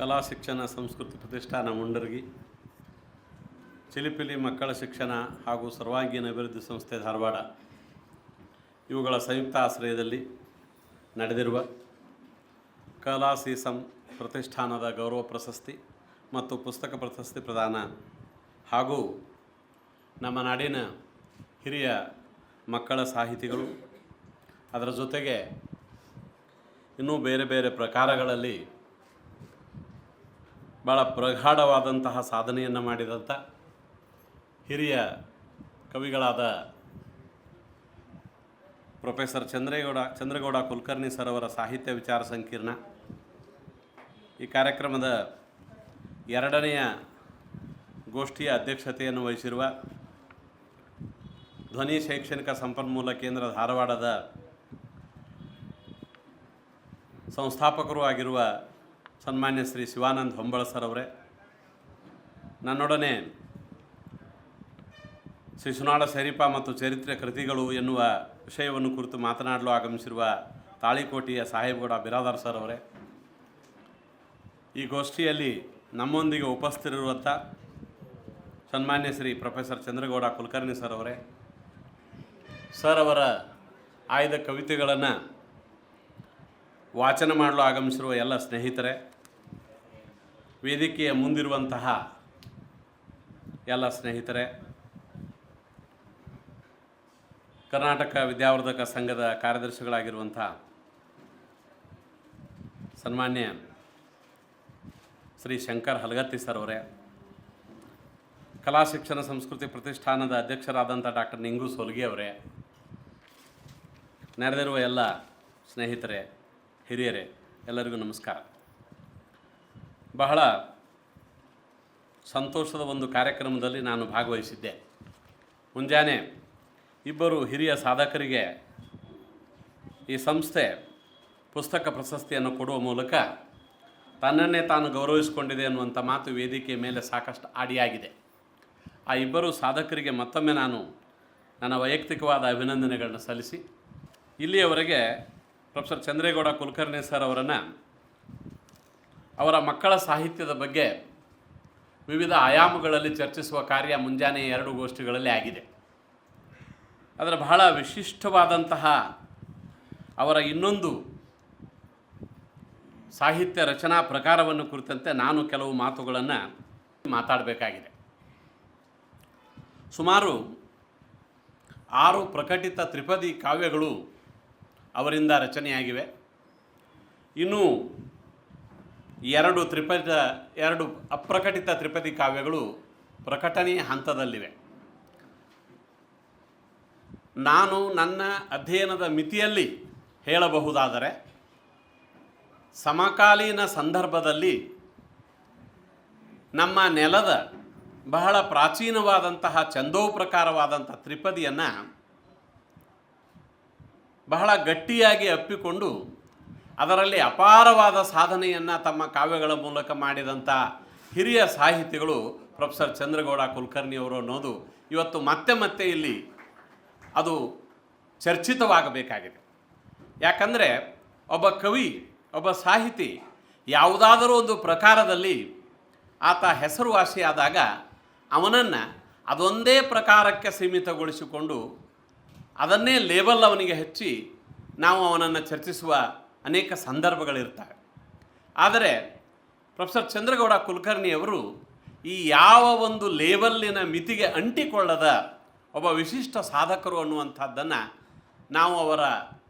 ಕಲಾ ಶಿಕ್ಷಣ ಸಂಸ್ಕೃತಿ ಪ್ರತಿಷ್ಠಾನ ಮುಂಡರ್ಗಿ, ಚಿಲಿಪಿಲಿ ಮಕ್ಕಳ ಶಿಕ್ಷಣ ಹಾಗೂ ಸರ್ವಾಂಗೀಣ ಅಭಿವೃದ್ಧಿ ಸಂಸ್ಥೆ ಧಾರವಾಡ ಇವುಗಳ ಸಂಯುಕ್ತ ಆಶ್ರಯದಲ್ಲಿ ನಡೆದಿರುವ ಕಲಾ ಸೀಸಂ ಪ್ರತಿಷ್ಠಾನದ ಗೌರವ ಪ್ರಶಸ್ತಿ ಮತ್ತು ಪುಸ್ತಕ ಪ್ರಶಸ್ತಿ ಪ್ರದಾನ ಹಾಗೂ ನಮ್ಮ ನಾಡಿನ ಹಿರಿಯ ಮಕ್ಕಳ ಸಾಹಿತಿಗಳು, ಅದರ ಜೊತೆಗೆ ಇನ್ನೂ ಬೇರೆ ಬೇರೆ ಪ್ರಕಾರಗಳಲ್ಲಿ ಭಾಳ ಪ್ರಗಾಢವಾದಂತಹ ಸಾಧನೆಯನ್ನು ಮಾಡಿದಂಥ ಹಿರಿಯ ಕವಿಗಳಾದ ಪ್ರೊಫೆಸರ್ ಚಂದ್ರೇಗೌಡ, ಚಂದ್ರಗೌಡ ಕುಲಕರ್ಣಿ ಸರ್ ಅವರ ಸಾಹಿತ್ಯ ವಿಚಾರ ಸಂಕೀರ್ಣ. ಈ ಕಾರ್ಯಕ್ರಮದ ಎರಡನೆಯ ಗೋಷ್ಠಿಯ ಅಧ್ಯಕ್ಷತೆಯನ್ನು ವಹಿಸಿರುವ ಧ್ವನಿ ಶೈಕ್ಷಣಿಕ ಸಂಪನ್ಮೂಲ ಕೇಂದ್ರ ಧಾರವಾಡದ ಸಂಸ್ಥಾಪಕರೂ ಆಗಿರುವ ಸನ್ಮಾನ್ಯ ಶ್ರೀ ಶಿವಾನಂದ್ ಹೊಂಬಳ ಸರ್ ಅವರೇ. ನನ್ನೊಡನೆ ಶ್ರೀ ಸುನಾಳ ಶರೀಪ ಮತ್ತು ಚರಿತ್ರೆ ಕೃತಿಗಳು ಎನ್ನುವ ವಿಷಯವನ್ನು ಕುರಿತು ಮಾತನಾಡಲು ಆಗಮಿಸಿರುವ ತಾಳಿಕೋಟೆಯ ಸಾಹೇಬ್ಗೌಡ ಬಿರಾದಾರ್ ಸರ್ ಅವರೇ. ಈ ಗೋಷ್ಠಿಯಲ್ಲಿ ನಮ್ಮೊಂದಿಗೆ ಉಪಸ್ಥಿತಿರುವಂಥ ಸನ್ಮಾನ್ಯ ಶ್ರೀ ಪ್ರೊಫೆಸರ್ ಚಂದ್ರಗೌಡ ಕುಲಕರ್ಣಿ ಸರ್ ಅವರೇ. ಸರ್ ಅವರ ಆಯ್ದ ಕವಿತೆಗಳನ್ನು ವಾಚನ ಮಾಡಲು ಆಗಮಿಸಿರುವ ಎಲ್ಲ ಸ್ನೇಹಿತರೆ ವೇದಿಕೆಯ ಮುಂದಿರುವಂತಹ ಎಲ್ಲ ಸ್ನೇಹಿತರೆ, ಕರ್ನಾಟಕ ವಿದ್ಯಾವರ್ಧಕ ಸಂಘದ ಕಾರ್ಯದರ್ಶಿಗಳಾಗಿರುವಂಥ ಸನ್ಮಾನ್ಯ ಶ್ರೀ ಶಂಕರ್ ಹಲಗತ್ತಿ ಸರ್ ಅವರೇ, ಕಲಾ ಶಿಕ್ಷಣ ಸಂಸ್ಕೃತಿ ಪ್ರತಿಷ್ಠಾನದ ಅಧ್ಯಕ್ಷರಾದಂಥ ಡಾಕ್ಟರ್ ನಿಂಗು ಸೋಲ್ಗಿ ಅವರೇ, ನೆರೆದಿರುವ ಎಲ್ಲ ಸ್ನೇಹಿತರೆ, ಹಿರಿಯರೇ, ಎಲ್ಲರಿಗೂ ನಮಸ್ಕಾರ. ಬಹಳ ಸಂತೋಷದ ಒಂದು ಕಾರ್ಯಕ್ರಮದಲ್ಲಿ ನಾನು ಭಾಗವಹಿಸಿದ್ದೆ. ಮುಂಜಾನೆ ಇಬ್ಬರು ಹಿರಿಯ ಸಾಧಕರಿಗೆ ಈ ಸಂಸ್ಥೆ ಪುಸ್ತಕ ಪ್ರಶಸ್ತಿಯನ್ನು ಕೊಡುವ ಮೂಲಕ ತನ್ನನ್ನೇ ತಾನು ಗೌರವಿಸಿಕೊಂಡಿದೆ ಅನ್ನುವಂಥ ಮಾತು ವೇದಿಕೆಯ ಮೇಲೆ ಸಾಕಷ್ಟು ಆಡಿಯಾಗಿದೆ. ಆ ಇಬ್ಬರು ಸಾಧಕರಿಗೆ ಮತ್ತೊಮ್ಮೆ ನಾನು ನನ್ನ ವೈಯಕ್ತಿಕವಾದ ಅಭಿನಂದನೆಗಳನ್ನು ಸಲ್ಲಿಸಿ, ಇಲ್ಲಿಯವರೆಗೆ ಪ್ರೊಫೆಸರ್ ಚಂದ್ರೇಗೌಡ ಕುಲಕರ್ಣಿ ಸರ್ ಅವರನ್ನು ಅವರ ಮಕ್ಕಳ ಸಾಹಿತ್ಯದ ಬಗ್ಗೆ ವಿವಿಧ ಆಯಾಮಗಳಲ್ಲಿ ಚರ್ಚಿಸುವ ಕಾರ್ಯ ಮುಂಜಾನೆ ಎರಡು ಗೋಷ್ಠಿಗಳಲ್ಲಿ ಆಗಿದೆ. ಅದರ ಬಹಳ ವಿಶಿಷ್ಟವಾದಂತಹ ಅವರ ಇನ್ನೊಂದು ಸಾಹಿತ್ಯ ರಚನಾ ಪ್ರಕಾರವನ್ನು ಕುರಿತಂತೆ ನಾನು ಕೆಲವು ಮಾತುಗಳನ್ನು ಮಾತಾಡಬೇಕಾಗಿದೆ. ಸುಮಾರು ಆರು ಪ್ರಕಟಿತ ತ್ರಿಪದಿ ಕಾವ್ಯಗಳು ಅವರಿಂದ ರಚನೆಯಾಗಿವೆ. ಇನ್ನು ಎರಡು ತ್ರಿಪದ, ಎರಡು ಅಪ್ರಕಟಿತ ತ್ರಿಪದಿ ಕಾವ್ಯಗಳು ಪ್ರಕಟಣೆಯ ಹಂತದಲ್ಲಿವೆ. ನಾನು ನನ್ನ ಅಧ್ಯಯನದ ಮಿತಿಯಲ್ಲಿ ಹೇಳಬಹುದಾದರೆ, ಸಮಕಾಲೀನ ಸಂದರ್ಭದಲ್ಲಿ ನಮ್ಮ ನೆಲದ ಬಹಳ ಪ್ರಾಚೀನವಾದಂತಹ ಚಂದೋಪ್ರಕಾರವಾದಂಥ ತ್ರಿಪದಿಯನ್ನು ಬಹಳ ಗಟ್ಟಿಯಾಗಿ ಅಪ್ಪಿಕೊಂಡು ಅದರಲ್ಲಿ ಅಪಾರವಾದ ಸಾಧನೆಯನ್ನು ತಮ್ಮ ಕಾವ್ಯಗಳ ಮೂಲಕ ಮಾಡಿದಂಥ ಹಿರಿಯ ಸಾಹಿತಿಗಳು ಪ್ರೊಫೆಸರ್ ಚಂದ್ರಗೌಡ ಕುಲಕರ್ಣಿಯವರು ಅನ್ನೋದು ಇವತ್ತು ಮತ್ತೆ ಮತ್ತೆ ಇಲ್ಲಿ ಅದು ಚರ್ಚಿತವಾಗಬೇಕಾಗಿದೆ. ಯಾಕಂದರೆ ಒಬ್ಬ ಕವಿ, ಒಬ್ಬ ಸಾಹಿತಿ ಯಾವುದಾದರೂ ಒಂದು ಪ್ರಕಾರದಲ್ಲಿ ಆತ ಹೆಸರುವಾಸಿಯಾದಾಗ ಅವನನ್ನು ಅದೊಂದೇ ಪ್ರಕಾರಕ್ಕೆ ಸೀಮಿತಗೊಳಿಸಿಕೊಂಡು ಅದನ್ನೇ ಲೇಬಲ್ ಅವನಿಗೆ ಹಚ್ಚಿ ನಾವು ಅವನನ್ನು ಚರ್ಚಿಸುವ ಅನೇಕ ಸಂದರ್ಭಗಳಿರ್ತವೆ. ಆದರೆ ಪ್ರೊಫೆಸರ್ ಚಂದ್ರಗೌಡ ಕುಲಕರ್ಣಿಯವರು ಈ ಯಾವ ಒಂದು ಲೇವಲ್ಲಿನ ಮಿತಿಗೆ ಅಂಟಿಕೊಳ್ಳದ ಒಬ್ಬ ವಿಶಿಷ್ಟ ಸಾಧಕರು ಅನ್ನುವಂಥದ್ದನ್ನು ನಾವು ಅವರ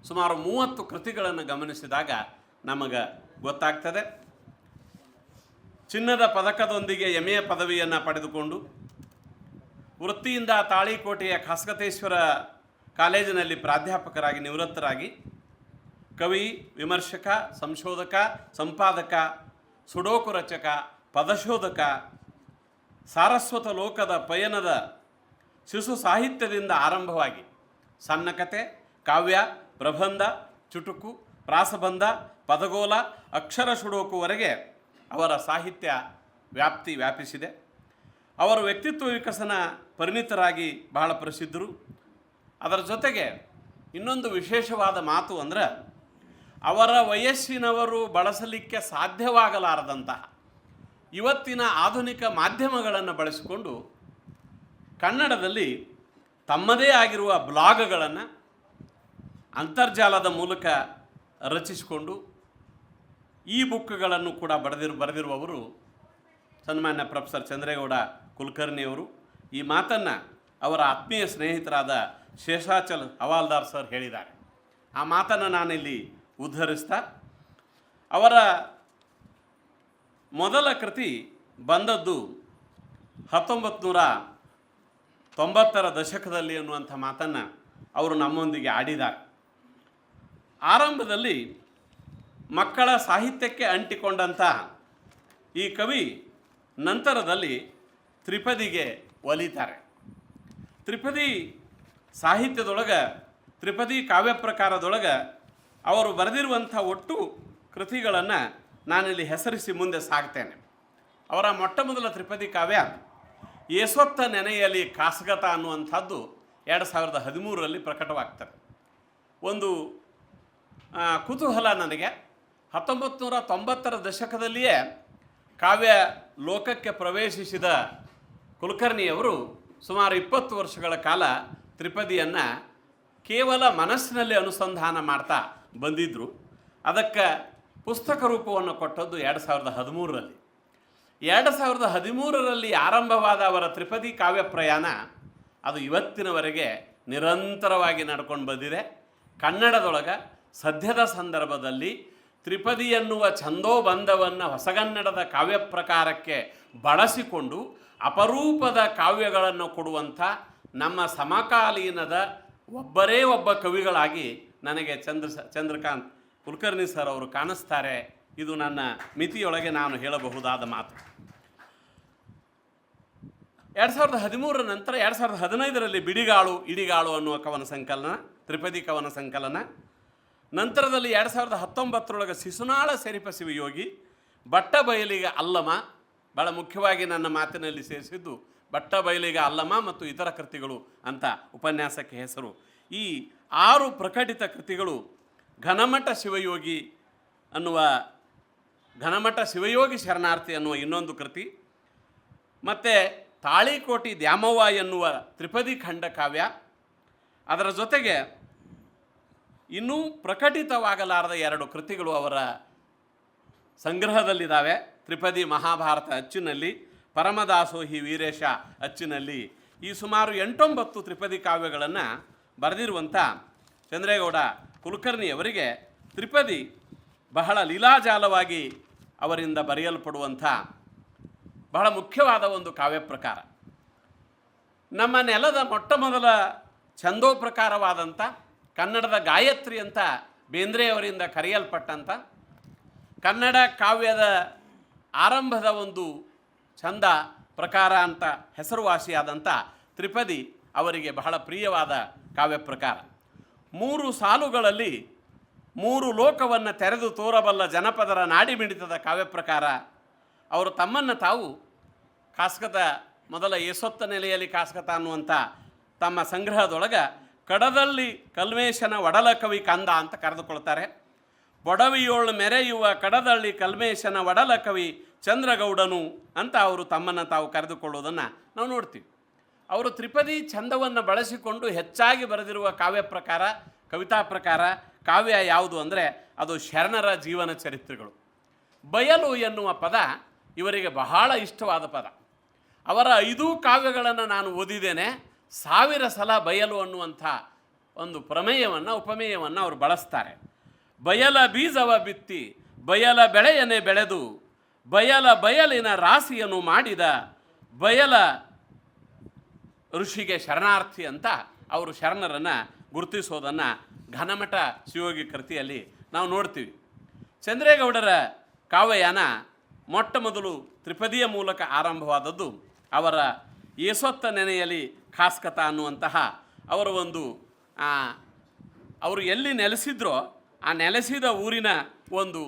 ಸುಮಾರು ಮೂವತ್ತು ಕೃತಿಗಳನ್ನು ಗಮನಿಸಿದಾಗ ನಮಗೆ ಗೊತ್ತಾಗ್ತದೆ. ಚಿನ್ನದ ಪದಕದೊಂದಿಗೆ ಎಮೆಯ ಪದವಿಯನ್ನು ಪಡೆದುಕೊಂಡು ವೃತ್ತಿಯಿಂದ ತಾಳಿಕೋಟೆಯ ಖಾಸಗತೇಶ್ವರ ಕಾಲೇಜಿನಲ್ಲಿ ಪ್ರಾಧ್ಯಾಪಕರಾಗಿ ನಿವೃತ್ತರಾಗಿ ಕವಿ, ವಿಮರ್ಶಕ, ಸಂಶೋಧಕ, ಸಂಪಾದಕ, ಸುಡೋಕು ರಚಕ, ಪದಶೋಧಕ, ಸಾರಸ್ವತ ಲೋಕದ ಪಯಣದ ಶಿಶು ಸಾಹಿತ್ಯದಿಂದ ಆರಂಭವಾಗಿ ಸಣ್ಣ ಕತೆ, ಕಾವ್ಯ, ಪ್ರಬಂಧ, ಚುಟುಕು ಪ್ರಾಸಬಂಧ ಪದಗೋಲ, ಅಕ್ಷರ ಸುಡೋಕುವರೆಗೆ ಅವರ ಸಾಹಿತ್ಯ ವ್ಯಾಪ್ತಿ ವ್ಯಾಪಿಸಿದೆ. ಅವರ ವ್ಯಕ್ತಿತ್ವ ವಿಕಸನ ಪರಿಣಿತರಾಗಿ ಬಹಳ ಪ್ರಸಿದ್ಧರು. ಅದರ ಜೊತೆಗೆ ಇನ್ನೊಂದು ವಿಶೇಷವಾದ ಮಾತು ಅಂದ್ರೆ ಅವರ ವಯಸ್ಸಿನವರು ಬಳಸಲಿಕ್ಕೆ ಸಾಧ್ಯವಾಗಲಾರದಂತಹ ಇವತ್ತಿನ ಆಧುನಿಕ ಮಾಧ್ಯಮಗಳನ್ನು ಬಳಸಿಕೊಂಡು ಕನ್ನಡದಲ್ಲಿ ತಮ್ಮದೇ ಆಗಿರುವ ಬ್ಲಾಗ್ಗಳನ್ನು ಅಂತರ್ಜಾಲದ ಮೂಲಕ ರಚಿಸಿಕೊಂಡು ಈ ಬುಕ್ಗಳನ್ನು ಕೂಡ ಬರೆದಿರು, ಬರೆದಿರುವವರು ಸನ್ಮಾನ್ಯ ಪ್ರೊಫೆಸರ್ ಚಂದ್ರೇಗೌಡ ಕುಲಕರ್ಣಿಯವರು. ಈ ಮಾತನ್ನು ಅವರ ಆತ್ಮೀಯ ಸ್ನೇಹಿತರಾದ ಶೇಷಾಚಲ್ ಹವಾಲ್ದಾರ್ ಸರ್ ಹೇಳಿದ್ದಾರೆ. ಆ ಮಾತನ್ನು ನಾನಿಲ್ಲಿ ಉದ್ಧರಿಸ್ತಾ ಅವರ ಮೊದಲ ಕೃತಿ ಬಂದದ್ದು ಹತ್ತೊಂಬತ್ತು ನೂರ ತೊಂಬತ್ತರ ದಶಕದಲ್ಲಿ ಅನ್ನುವಂಥ ಮಾತನ್ನು ಅವರು ನಮ್ಮೊಂದಿಗೆ ಆಡಿದ್ದಾರೆ. ಆರಂಭದಲ್ಲಿ ಮಕ್ಕಳ ಸಾಹಿತ್ಯಕ್ಕೆ ಅಂಟಿಕೊಂಡಂತಹ ಈ ಕವಿ ನಂತರದಲ್ಲಿ ತ್ರಿಪದಿಗೆ ಒಲಿತಾರೆ. ತ್ರಿಪದಿ ಸಾಹಿತ್ಯದೊಳಗೆ, ತ್ರಿಪದಿ ಕಾವ್ಯ ಪ್ರಕಾರದೊಳಗೆ ಅವರು ಬರೆದಿರುವಂಥ ಒಟ್ಟು ಕೃತಿಗಳನ್ನು ನಾನಿಲ್ಲಿ ಹೆಸರಿಸಿ ಮುಂದೆ ಸಾಗ್ತೇನೆ. ಅವರ ಮೊಟ್ಟ ಮೊದಲ ತ್ರಿಪದಿ ಕಾವ್ಯ, ಏಸೊತ್ತ ನೆನೆಯಲ್ಲಿ ಕಾಸಗತ ಅನ್ನುವಂಥದ್ದು ಎರಡು ಸಾವಿರದ ಹದಿಮೂರರಲ್ಲಿ ಪ್ರಕಟವಾಗ್ತದೆ. ಒಂದು ಕುತೂಹಲ ನನಗೆ. ಹತ್ತೊಂಬತ್ತು ನೂರ ತೊಂಬತ್ತರ ದಶಕದಲ್ಲಿಯೇ ಕಾವ್ಯ ಲೋಕಕ್ಕೆ ಪ್ರವೇಶಿಸಿದ ಕುಲಕರ್ಣಿಯವರು ಸುಮಾರು ಇಪ್ಪತ್ತು ವರ್ಷಗಳ ಕಾಲ ತ್ರಿಪದಿಯನ್ನು ಕೇವಲ ಮನಸ್ಸಿನಲ್ಲಿ ಅನುಸಂಧಾನ ಮಾಡ್ತಾ ಬಂದಿದ್ದರು ಅದಕ್ಕೆ ಪುಸ್ತಕ ರೂಪವನ್ನು ಕೊಟ್ಟದ್ದು ಎರಡು ಸಾವಿರದ ಹದಿಮೂರರಲ್ಲಿ. ಎರಡು ಸಾವಿರದ ಹದಿಮೂರರಲ್ಲಿ ಆರಂಭವಾದ ಅವರ ತ್ರಿಪದಿ ಕಾವ್ಯ ಪ್ರಯಾಣ ಅದು ಇವತ್ತಿನವರೆಗೆ ನಿರಂತರವಾಗಿ ನಡ್ಕೊಂಡು ಬಂದಿದೆ. ಕನ್ನಡದೊಳಗೆ ಸದ್ಯದ ಸಂದರ್ಭದಲ್ಲಿ ತ್ರಿಪದಿ ಎನ್ನುವ ಛಂದೋಬಂಧವನ್ನು ಹೊಸಗನ್ನಡದ ಕಾವ್ಯ ಪ್ರಕಾರಕ್ಕೆ ಬಳಸಿಕೊಂಡು ಅಪರೂಪದ ಕಾವ್ಯಗಳನ್ನು ಕೊಡುವಂಥ ನಮ್ಮ ಸಮಕಾಲೀನದ ಒಬ್ಬರೇ ಒಬ್ಬ ಕವಿಗಳಾಗಿ ನನಗೆ ಚಂದ್ರ ಚಂದ್ರಕಾಂತ್ ಕುಲಕರ್ಣಿ ಸರ್ ಅವರು ಕಾಣಿಸ್ತಾರೆ. ಇದು ನನ್ನ ಮಿತಿಯೊಳಗೆ ನಾನು ಹೇಳಬಹುದಾದ ಮಾತು. ಎರಡು ಸಾವಿರದ ಹದಿಮೂರರ ನಂತರ ಎರಡು ಸಾವಿರದ ಹದಿನೈದರಲ್ಲಿ ಬಿಡಿಗಾಳು, ಇಡಿಗಾಳು ಅನ್ನುವ ಕವನ ಸಂಕಲನ, ತ್ರಿಪದಿ ಕವನ ಸಂಕಲನ. ನಂತರದಲ್ಲಿ ಎರಡು ಸಾವಿರದ ಹತ್ತೊಂಬತ್ತರೊಳಗೆ ಶಿಶುನಾಳ ಸೆರಿಪಸಿವಿ ಯೋಗಿ ಬಟ್ಟ ಬಯಲಿಗೆ ಅಲ್ಲಮ ಭಾಳ ಮುಖ್ಯವಾಗಿ ನನ್ನ ಮಾತಿನಲ್ಲಿ ಸೇರಿಸಿದ್ದು ಬಟ್ಟ ಬಯಲಿಗೆ ಅಲ್ಲಮ ಮತ್ತು ಇತರ ಕೃತಿಗಳು ಅಂತ ಉಪನ್ಯಾಸಕ್ಕೆ ಹೆಸರು. ಈ ಆರು ಪ್ರಕಟಿತ ಕೃತಿಗಳು ಘನಮಠ ಶಿವಯೋಗಿ ಅನ್ನುವ ಘನಮಠ ಶಿವಯೋಗಿ ಶರಣಾರ್ಥಿ ಅನ್ನುವ ಇನ್ನೊಂದು ಕೃತಿ. ಮತ್ತು ತಾಳಿಕೋಟಿ ದ್ಯಾಮವ್ವ ಎನ್ನುವ ತ್ರಿಪದಿ ಖಂಡ ಕಾವ್ಯ. ಅದರ ಜೊತೆಗೆ ಇನ್ನೂ ಪ್ರಕಟಿತವಾಗಲಾರದ ಎರಡು ಕೃತಿಗಳು ಅವರ ಸಂಗ್ರಹದಲ್ಲಿದ್ದಾವೆ. ತ್ರಿಪದಿ ಮಹಾಭಾರತ ಅಚ್ಚಿನಲ್ಲಿ, ಪರಮದಾಸೋಹಿ ವೀರೇಶ ಅಚ್ಚಿನಲ್ಲಿ. ಈ ಸುಮಾರು ಎಂಟೊಂಬತ್ತು ತ್ರಿಪದಿ ಕಾವ್ಯಗಳನ್ನು ಬರೆದಿರುವಂಥ ಚಂದ್ರೇಗೌಡ ಕುಲಕರ್ಣಿಯವರಿಗೆ ತ್ರಿಪದಿ ಬಹಳ ಲೀಲಾಜಾಲವಾಗಿ ಅವರಿಂದ ಬರೆಯಲ್ಪಡುವಂಥ ಬಹಳ ಮುಖ್ಯವಾದ ಒಂದು ಕಾವ್ಯ ಪ್ರಕಾರ. ನಮ್ಮ ನೆಲದ ಮೊಟ್ಟ ಮೊದಲ ಪ್ರಕಾರವಾದಂಥ ಕನ್ನಡದ ಗಾಯತ್ರಿ ಅಂತ ಬೇಂದ್ರೆಯವರಿಂದ ಕರೆಯಲ್ಪಟ್ಟಂಥ ಕನ್ನಡ ಕಾವ್ಯದ ಆರಂಭದ ಒಂದು ಛಂದ ಪ್ರಕಾರ ಅಂತ ಹೆಸರುವಾಸಿಯಾದಂಥ ತ್ರಿಪದಿ ಅವರಿಗೆ ಬಹಳ ಪ್ರಿಯವಾದ ಕಾವ್ಯ ಪ್ರಕಾರ. ಮೂರು ಸಾಲುಗಳಲ್ಲಿ ಮೂರು ಲೋಕವನ್ನು ತೆರೆದು ತೋರಬಲ್ಲ ಜನಪದರ ನಾಡಿಮಿಡಿತದ ಕಾವ್ಯ ಪ್ರಕಾರ, ಅವರು ತಮ್ಮನ್ನು ತಾವು ಕಾಸ್ಕತ ಮೊದಲ ಏಸೊತ್ತ ನೆಲೆಯಲ್ಲಿ ಕಾಸ್ಕತ ಅನ್ನುವಂಥ ತಮ್ಮ ಸಂಗ್ರಹದೊಳಗೆ ಕಡದಲ್ಲಿ ಕಲ್ಮೇಶನ ಒಡಲ ಕವಿ ಕಂದ ಅಂತ ಕರೆದುಕೊಳ್ತಾರೆ. ಬೊಡವಿಯೋಳು ಮೆರೆಯುವ ಕಡದಳ್ಳಿ ಕಲ್ಮೇಶನ ಒಡಲ ಕವಿ ಚಂದ್ರಗೌಡನು ಅಂತ ಅವರು ತಮ್ಮನ್ನು ತಾವು ಕರೆದುಕೊಳ್ಳುವುದನ್ನು ನಾವು ನೋಡ್ತೀವಿ. ಅವರು ತ್ರಿಪದಿ ಛಂದವನ್ನು ಬಳಸಿಕೊಂಡು ಹೆಚ್ಚಾಗಿ ಬರೆದಿರುವ ಕಾವ್ಯ ಪ್ರಕಾರ, ಕವಿತಾ ಪ್ರಕಾರ, ಕಾವ್ಯ ಯಾವುದು ಅಂದರೆ ಅದು ಶರಣರ ಜೀವನ ಚರಿತ್ರೆಗಳು. ಬಯಲು ಎನ್ನುವ ಪದ ಇವರಿಗೆ ಬಹಳ ಇಷ್ಟವಾದ ಪದ. ಅವರ ಐದೂ ಕಾವ್ಯಗಳನ್ನು ನಾನು ಓದಿದ್ದೇನೆ. ಸಾವಿರ ಸಲ ಬಯಲು ಅನ್ನುವಂಥ ಒಂದು ಪ್ರಮೇಯವನ್ನು, ಉಪಮೇಯವನ್ನು ಅವರು ಬಳಸ್ತಾರೆ. ಬಯಲ ಬೀಜವ ಬಿತ್ತಿ, ಬಯಲ ಬೆಳೆಯನ್ನೇ ಬೆಳೆದು, ಬಯಲ ಬಯಲಿನ ರಾಶಿಯನ್ನು ಮಾಡಿದ, ಬಯಲ ಋಷಿಗೆ ಶರಣಾರ್ಥಿ ಅಂತ ಅವರು ಶರಣರನ್ನು ಗುರುತಿಸೋದನ್ನು ಘನಮಠ ಶಿವಯೋಗಿ ಕೃತಿಯಲ್ಲಿ ನಾವು ನೋಡ್ತೀವಿ. ಚಂದ್ರೇಗೌಡರ ಕಾವ್ಯಯಾನ ಮೊಟ್ಟ ಮೊದಲು ತ್ರಿಪದಿಯ ಮೂಲಕ ಆರಂಭವಾದದ್ದು ಅವರ ಏಸೊತ್ತ ನೆನೆಯಲಿ ಖಾಸ್ಕತ ಅನ್ನುವಂತಹ ಅವರ ಒಂದು ಅವರು ಎಲ್ಲಿ ನೆಲೆಸಿದ್ರೋ ಆ ನೆಲೆಸಿದ ಊರಿನ ಒಂದು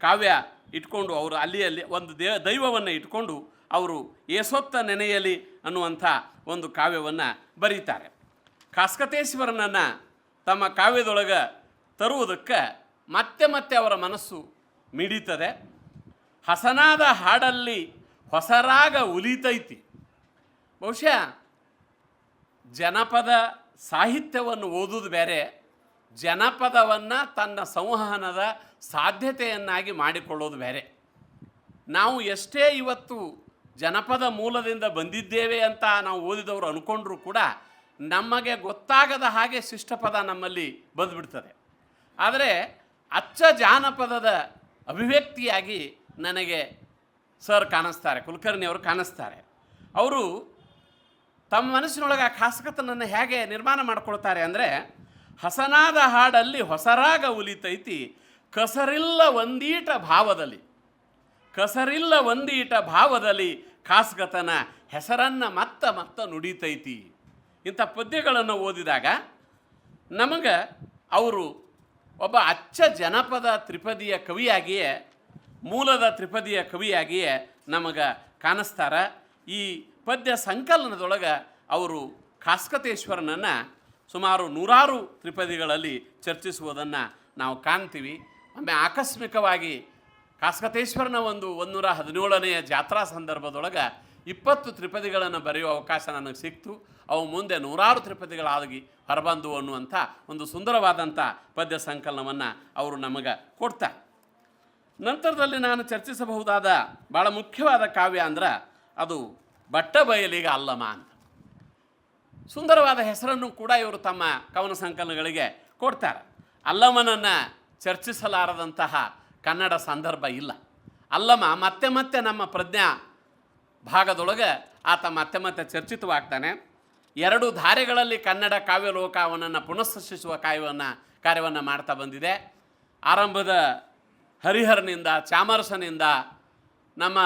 ಕಾವ್ಯ ಇಟ್ಕೊಂಡು ಅವರು ಅಲ್ಲಿ ಅಲ್ಲಿ ಒಂದು ದೇ ದೈವವನ್ನು ಇಟ್ಕೊಂಡು ಅವರು ಏಸೊತ್ತ ನೆನೆಯಲಿ ಅನ್ನುವಂಥ ಒಂದು ಕಾವ್ಯವನ್ನು ಬರೀತಾರೆ. ಕಾಸ್ಕತೇಶ್ವರನನ್ನು ತಮ್ಮ ಕಾವ್ಯದೊಳಗೆ ತರುವುದಕ್ಕೆ ಮತ್ತೆ ಮತ್ತೆ ಅವರ ಮನಸ್ಸು ಮಿಡಿತದೆ. ಹಸನಾದ ಹಾಡಲ್ಲಿ ಹೊಸರಾಗ ಉಲಿತೈತಿ. ಬಹುಶಃ ಜನಪದ ಸಾಹಿತ್ಯವನ್ನು ಓದುವುದು ಬೇರೆ, ಜನಪದವನ್ನು ತನ್ನ ಸಂವಹನದ ಸಾಧ್ಯತೆಯನ್ನಾಗಿ ಮಾಡಿಕೊಳ್ಳೋದು ಬೇರೆ. ನಾವು ಎಷ್ಟೇ ಇವತ್ತು ಜನಪದ ಮೂಲದಿಂದ ಬಂದಿದ್ದೇವೆ ಅಂತ ನಾವು ಓದಿದವರು ಅಂದ್ಕೊಂಡ್ರೂ ಕೂಡ ನಮಗೆ ಗೊತ್ತಾಗದ ಹಾಗೆ ಶಿಷ್ಟಪದ ನಮ್ಮಲ್ಲಿ ಬಂದುಬಿಡ್ತದೆ. ಆದರೆ ಅಚ್ಚ ಜಾನಪದದ ಅಭಿವ್ಯಕ್ತಿಯಾಗಿ ನನಗೆ ಸರ್ ಕಾಣಿಸ್ತಾರೆ, ಕುಲಕರ್ಣಿಯವರು ಕಾಣಿಸ್ತಾರೆ. ಅವರು ತಮ್ಮ ಮನಸ್ಸಿನೊಳಗೆ ಆ ಖಾಸಕತನನ್ನು ಹೇಗೆ ನಿರ್ಮಾಣ ಮಾಡ್ಕೊಳ್ತಾರೆ ಅಂದರೆ, ಹಸನಾದ ಹಾಡಲ್ಲಿ ಹೊಸರಾಗ ಉಲಿತೈತಿ, ಕಸರಿಲ್ಲ ಒಂದೀಟ ಭಾವದಲ್ಲಿ. ಕಸರಿಲ್ಲ ಒಂದೀಟ ಭಾವದಲ್ಲಿ ಖಾಸಗತನ ಹೆಸರನ್ನು ಮತ್ತ ಮತ್ತ ನುಡಿತೈತಿ. ಇಂಥ ಪದ್ಯಗಳನ್ನು ಓದಿದಾಗ ನಮಗೆ ಅವರು ಒಬ್ಬ ಅಚ್ಚ ಜನಪದ ತ್ರಿಪದಿಯ ಕವಿಯಾಗಿಯೇ, ಮೂಲದ ತ್ರಿಪದಿಯ ಕವಿಯಾಗಿಯೇ ನಮಗೆ ಕಾಣಿಸ್ತಾರ. ಈ ಪದ್ಯ ಸಂಕಲನದೊಳಗೆ ಅವರು ಖಾಸ್ಕತೇಶ್ವರನನ್ನು ಸುಮಾರು ನೂರಾರು ತ್ರಿಪದಿಗಳಲ್ಲಿ ಚರ್ಚಿಸುವುದನ್ನು ನಾವು ಕಾಣ್ತೀವಿ. ಒಮ್ಮೆ ಆಕಸ್ಮಿಕವಾಗಿ ಕಾಸ್ಕತೇಶ್ವರನ ಒಂದು ಒಂದೂರ ಹದಿನೇಳನೆಯ ಜಾತ್ರಾ ಸಂದರ್ಭದೊಳಗೆ ಇಪ್ಪತ್ತು ತ್ರಿಪದಿಗಳನ್ನು ಬರೆಯುವ ಅವಕಾಶ ನನಗೆ ಸಿಕ್ತು. ಅವು ಮುಂದೆ ನೂರಾರು ತ್ರಿಪದಿಗಳಾಗಿ ಹೊರಬಂದು ಅನ್ನುವಂಥ ಒಂದು ಸುಂದರವಾದಂಥ ಪದ್ಯ ಸಂಕಲನವನ್ನು ಅವರು ನಮಗೆ ಕೊಡ್ತಾರೆ. ನಂತರದಲ್ಲಿ ನಾನು ಚರ್ಚಿಸಬಹುದಾದ ಭಾಳ ಮುಖ್ಯವಾದ ಕಾವ್ಯ ಅಂದ್ರೆ ಅದು ಬಟ್ಟ ಅಲ್ಲಮ ಅಂತ. ಸುಂದರವಾದ ಹೆಸರನ್ನು ಕೂಡ ಇವರು ತಮ್ಮ ಕವನ ಸಂಕಲನಗಳಿಗೆ ಕೊಡ್ತಾರೆ. ಅಲ್ಲಮನನ್ನು ಚರ್ಚಿಸಲಾರದಂತಹ ಕನ್ನಡ ಸಂದರ್ಭ ಇಲ್ಲ. ಅಲ್ಲಮ ಮತ್ತೆ ಮತ್ತೆ ನಮ್ಮ ಪ್ರಜ್ಞಾ ಭಾಗದೊಳಗೆ ಆತ ಮತ್ತೆ ಮತ್ತೆ ಚರ್ಚಿತವಾಗ್ತಾನೆ. ಎರಡು ಧಾರೆಗಳಲ್ಲಿ ಕನ್ನಡ ಕಾವ್ಯಲೋಕ ಅವನನ್ನು ಪುನಃಸೃಷ್ಟಿಸುವ ಕಾವ್ಯವನ್ನು, ಕಾರ್ಯವನ್ನು ಮಾಡ್ತಾ ಬಂದಿದೆ. ಆರಂಭದ ಹರಿಹರನಿಂದ, ಚಾಮರಸನಿಂದ, ನಮ್ಮ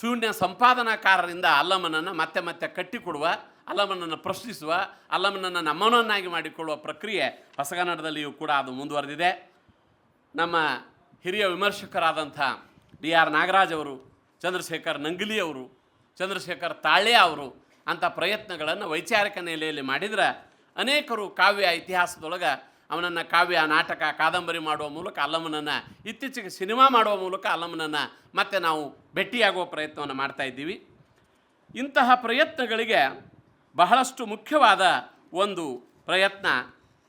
ಶೂನ್ಯ ಸಂಪಾದನಾಕಾರರಿಂದ ಅಲ್ಲಮನನ್ನು ಮತ್ತೆ ಮತ್ತೆ ಕಟ್ಟಿಕೊಡುವ ಅಲ್ಲಮನನ್ನು ಪ್ರಶ್ನಿಸುವ ಅಲ್ಲಮನನ್ನು ನಮ್ಮನನ್ನಾಗಿ ಮಾಡಿಕೊಳ್ಳುವ ಪ್ರಕ್ರಿಯೆ ಹೊಸಗನ್ನಡದಲ್ಲಿಯೂ ಕೂಡ ಅದು ಮುಂದುವರೆದಿದೆ. ನಮ್ಮ ಹಿರಿಯ ವಿಮರ್ಶಕರಾದಂಥ ಡಿ ಆರ್ ನಾಗರಾಜ್ ಅವರು, ಚಂದ್ರಶೇಖರ್ ನಂಗಲಿ ಅವರು, ಚಂದ್ರಶೇಖರ್ ತಾಳೆ ಅವರು ಅಂಥ ಪ್ರಯತ್ನಗಳನ್ನು ವೈಚಾರಿಕ ನೆಲೆಯಲ್ಲಿ ಮಾಡಿದರೆ ಅನೇಕರು ಕಾವ್ಯ ಇತಿಹಾಸದೊಳಗೆ ಅವನನ್ನು ಕಾವ್ಯ ನಾಟಕ ಕಾದಂಬರಿ ಮಾಡುವ ಮೂಲಕ ಅಲ್ಲಮ್ಮನನ್ನು, ಇತ್ತೀಚೆಗೆ ಸಿನಿಮಾ ಮಾಡುವ ಮೂಲಕ ಅಲ್ಲಮ್ಮನನ್ನು ಮತ್ತೆ ನಾವು ಭೇಟಿಯಾಗುವ ಪ್ರಯತ್ನವನ್ನು ಮಾಡ್ತಾ ಇದ್ದೀವಿ. ಇಂತಹ ಪ್ರಯತ್ನಗಳಿಗೆ ಬಹಳಷ್ಟು ಮುಖ್ಯವಾದ ಒಂದು ಪ್ರಯತ್ನ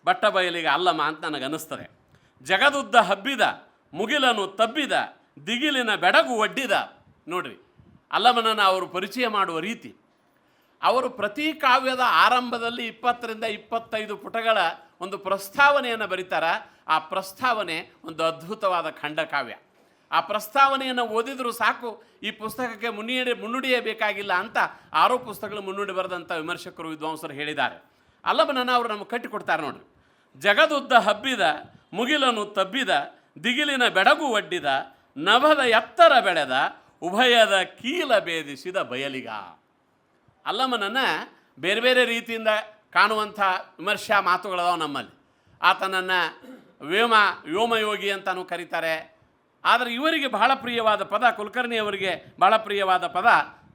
ಬಟ್ಟಬಯಲಿಗೆ ಅಲ್ಲಮ್ಮ ಅಂತ ನನಗೆ ಅನ್ನಿಸ್ತದೆ ಜಗದುದ್ದ ಹಬ್ಬಿದ, ಮುಗಿಲನು ತಬ್ಬಿದ, ದಿಗಿಲಿನ ಬೆಡಗು ಒಡ್ಡಿದ. ನೋಡ್ರಿ, ಅಲ್ಲಮನನ ಅವರು ಪರಿಚಯ ಮಾಡುವ ರೀತಿ, ಅವರು ಪ್ರತಿ ಕಾವ್ಯದ ಆರಂಭದಲ್ಲಿ ಇಪ್ಪತ್ತರಿಂದ ಇಪ್ಪತ್ತೈದು ಪುಟಗಳ ಒಂದು ಪ್ರಸ್ತಾವನೆಯನ್ನು ಬರೀತಾರ. ಆ ಪ್ರಸ್ತಾವನೆ ಒಂದು ಅದ್ಭುತವಾದ ಖಂಡಕಾವ್ಯ ಆ ಪ್ರಸ್ತಾವನೆಯನ್ನು ಓದಿದರೂ ಸಾಕು, ಈ ಪುಸ್ತಕಕ್ಕೆ ಮುನ್ನುಡಿ ಮುನ್ನುಡಿಯಬೇಕಾಗಿಲ್ಲ ಅಂತ ಆರೋ ಪುಸ್ತಕಗಳು ಮುನ್ನುಡಿ ಬರೆದಂಥ ವಿಮರ್ಶಕರು ವಿದ್ವಾಂಸರು ಹೇಳಿದ್ದಾರೆ. ಅಲ್ಲಮನನ ಅವರು ನಮಗೆ ಕಟ್ಟಿಕೊಡ್ತಾರೆ ನೋಡ್ರಿ. ಜಗದುದ್ದ ಹಬ್ಬಿದ ಮುಗಿಲನು ತಬ್ಬಿದ, ದಿಗಿಲಿನ ಬೆಡಗು ಒಡ್ಡಿದ, ನಭದ ಎತ್ತರ ಬೆಳೆದ, ಉಭಯದ ಕೀಲ ಭೇದಿಸಿದ ಬಯಲಿಗ. ಅಲ್ಲಮ್ಮನನ್ನು ಬೇರೆ ಬೇರೆ ರೀತಿಯಿಂದ ಕಾಣುವಂಥ ವಿಮರ್ಶಾ ಮಾತುಗಳದಾವ ನಮ್ಮಲ್ಲಿ. ಆತನನ್ನು ವ್ಯೋಮ, ವ್ಯೋಮಯೋಗಿ ಅಂತಲೂ ಕರೀತಾರೆ. ಆದರೆ ಇವರಿಗೆ ಬಹಳ ಪ್ರಿಯವಾದ ಪದ ಕುಲಕರ್ಣಿ ಅವರಿಗೆ ಬಹಳ ಪ್ರಿಯವಾದ ಪದ,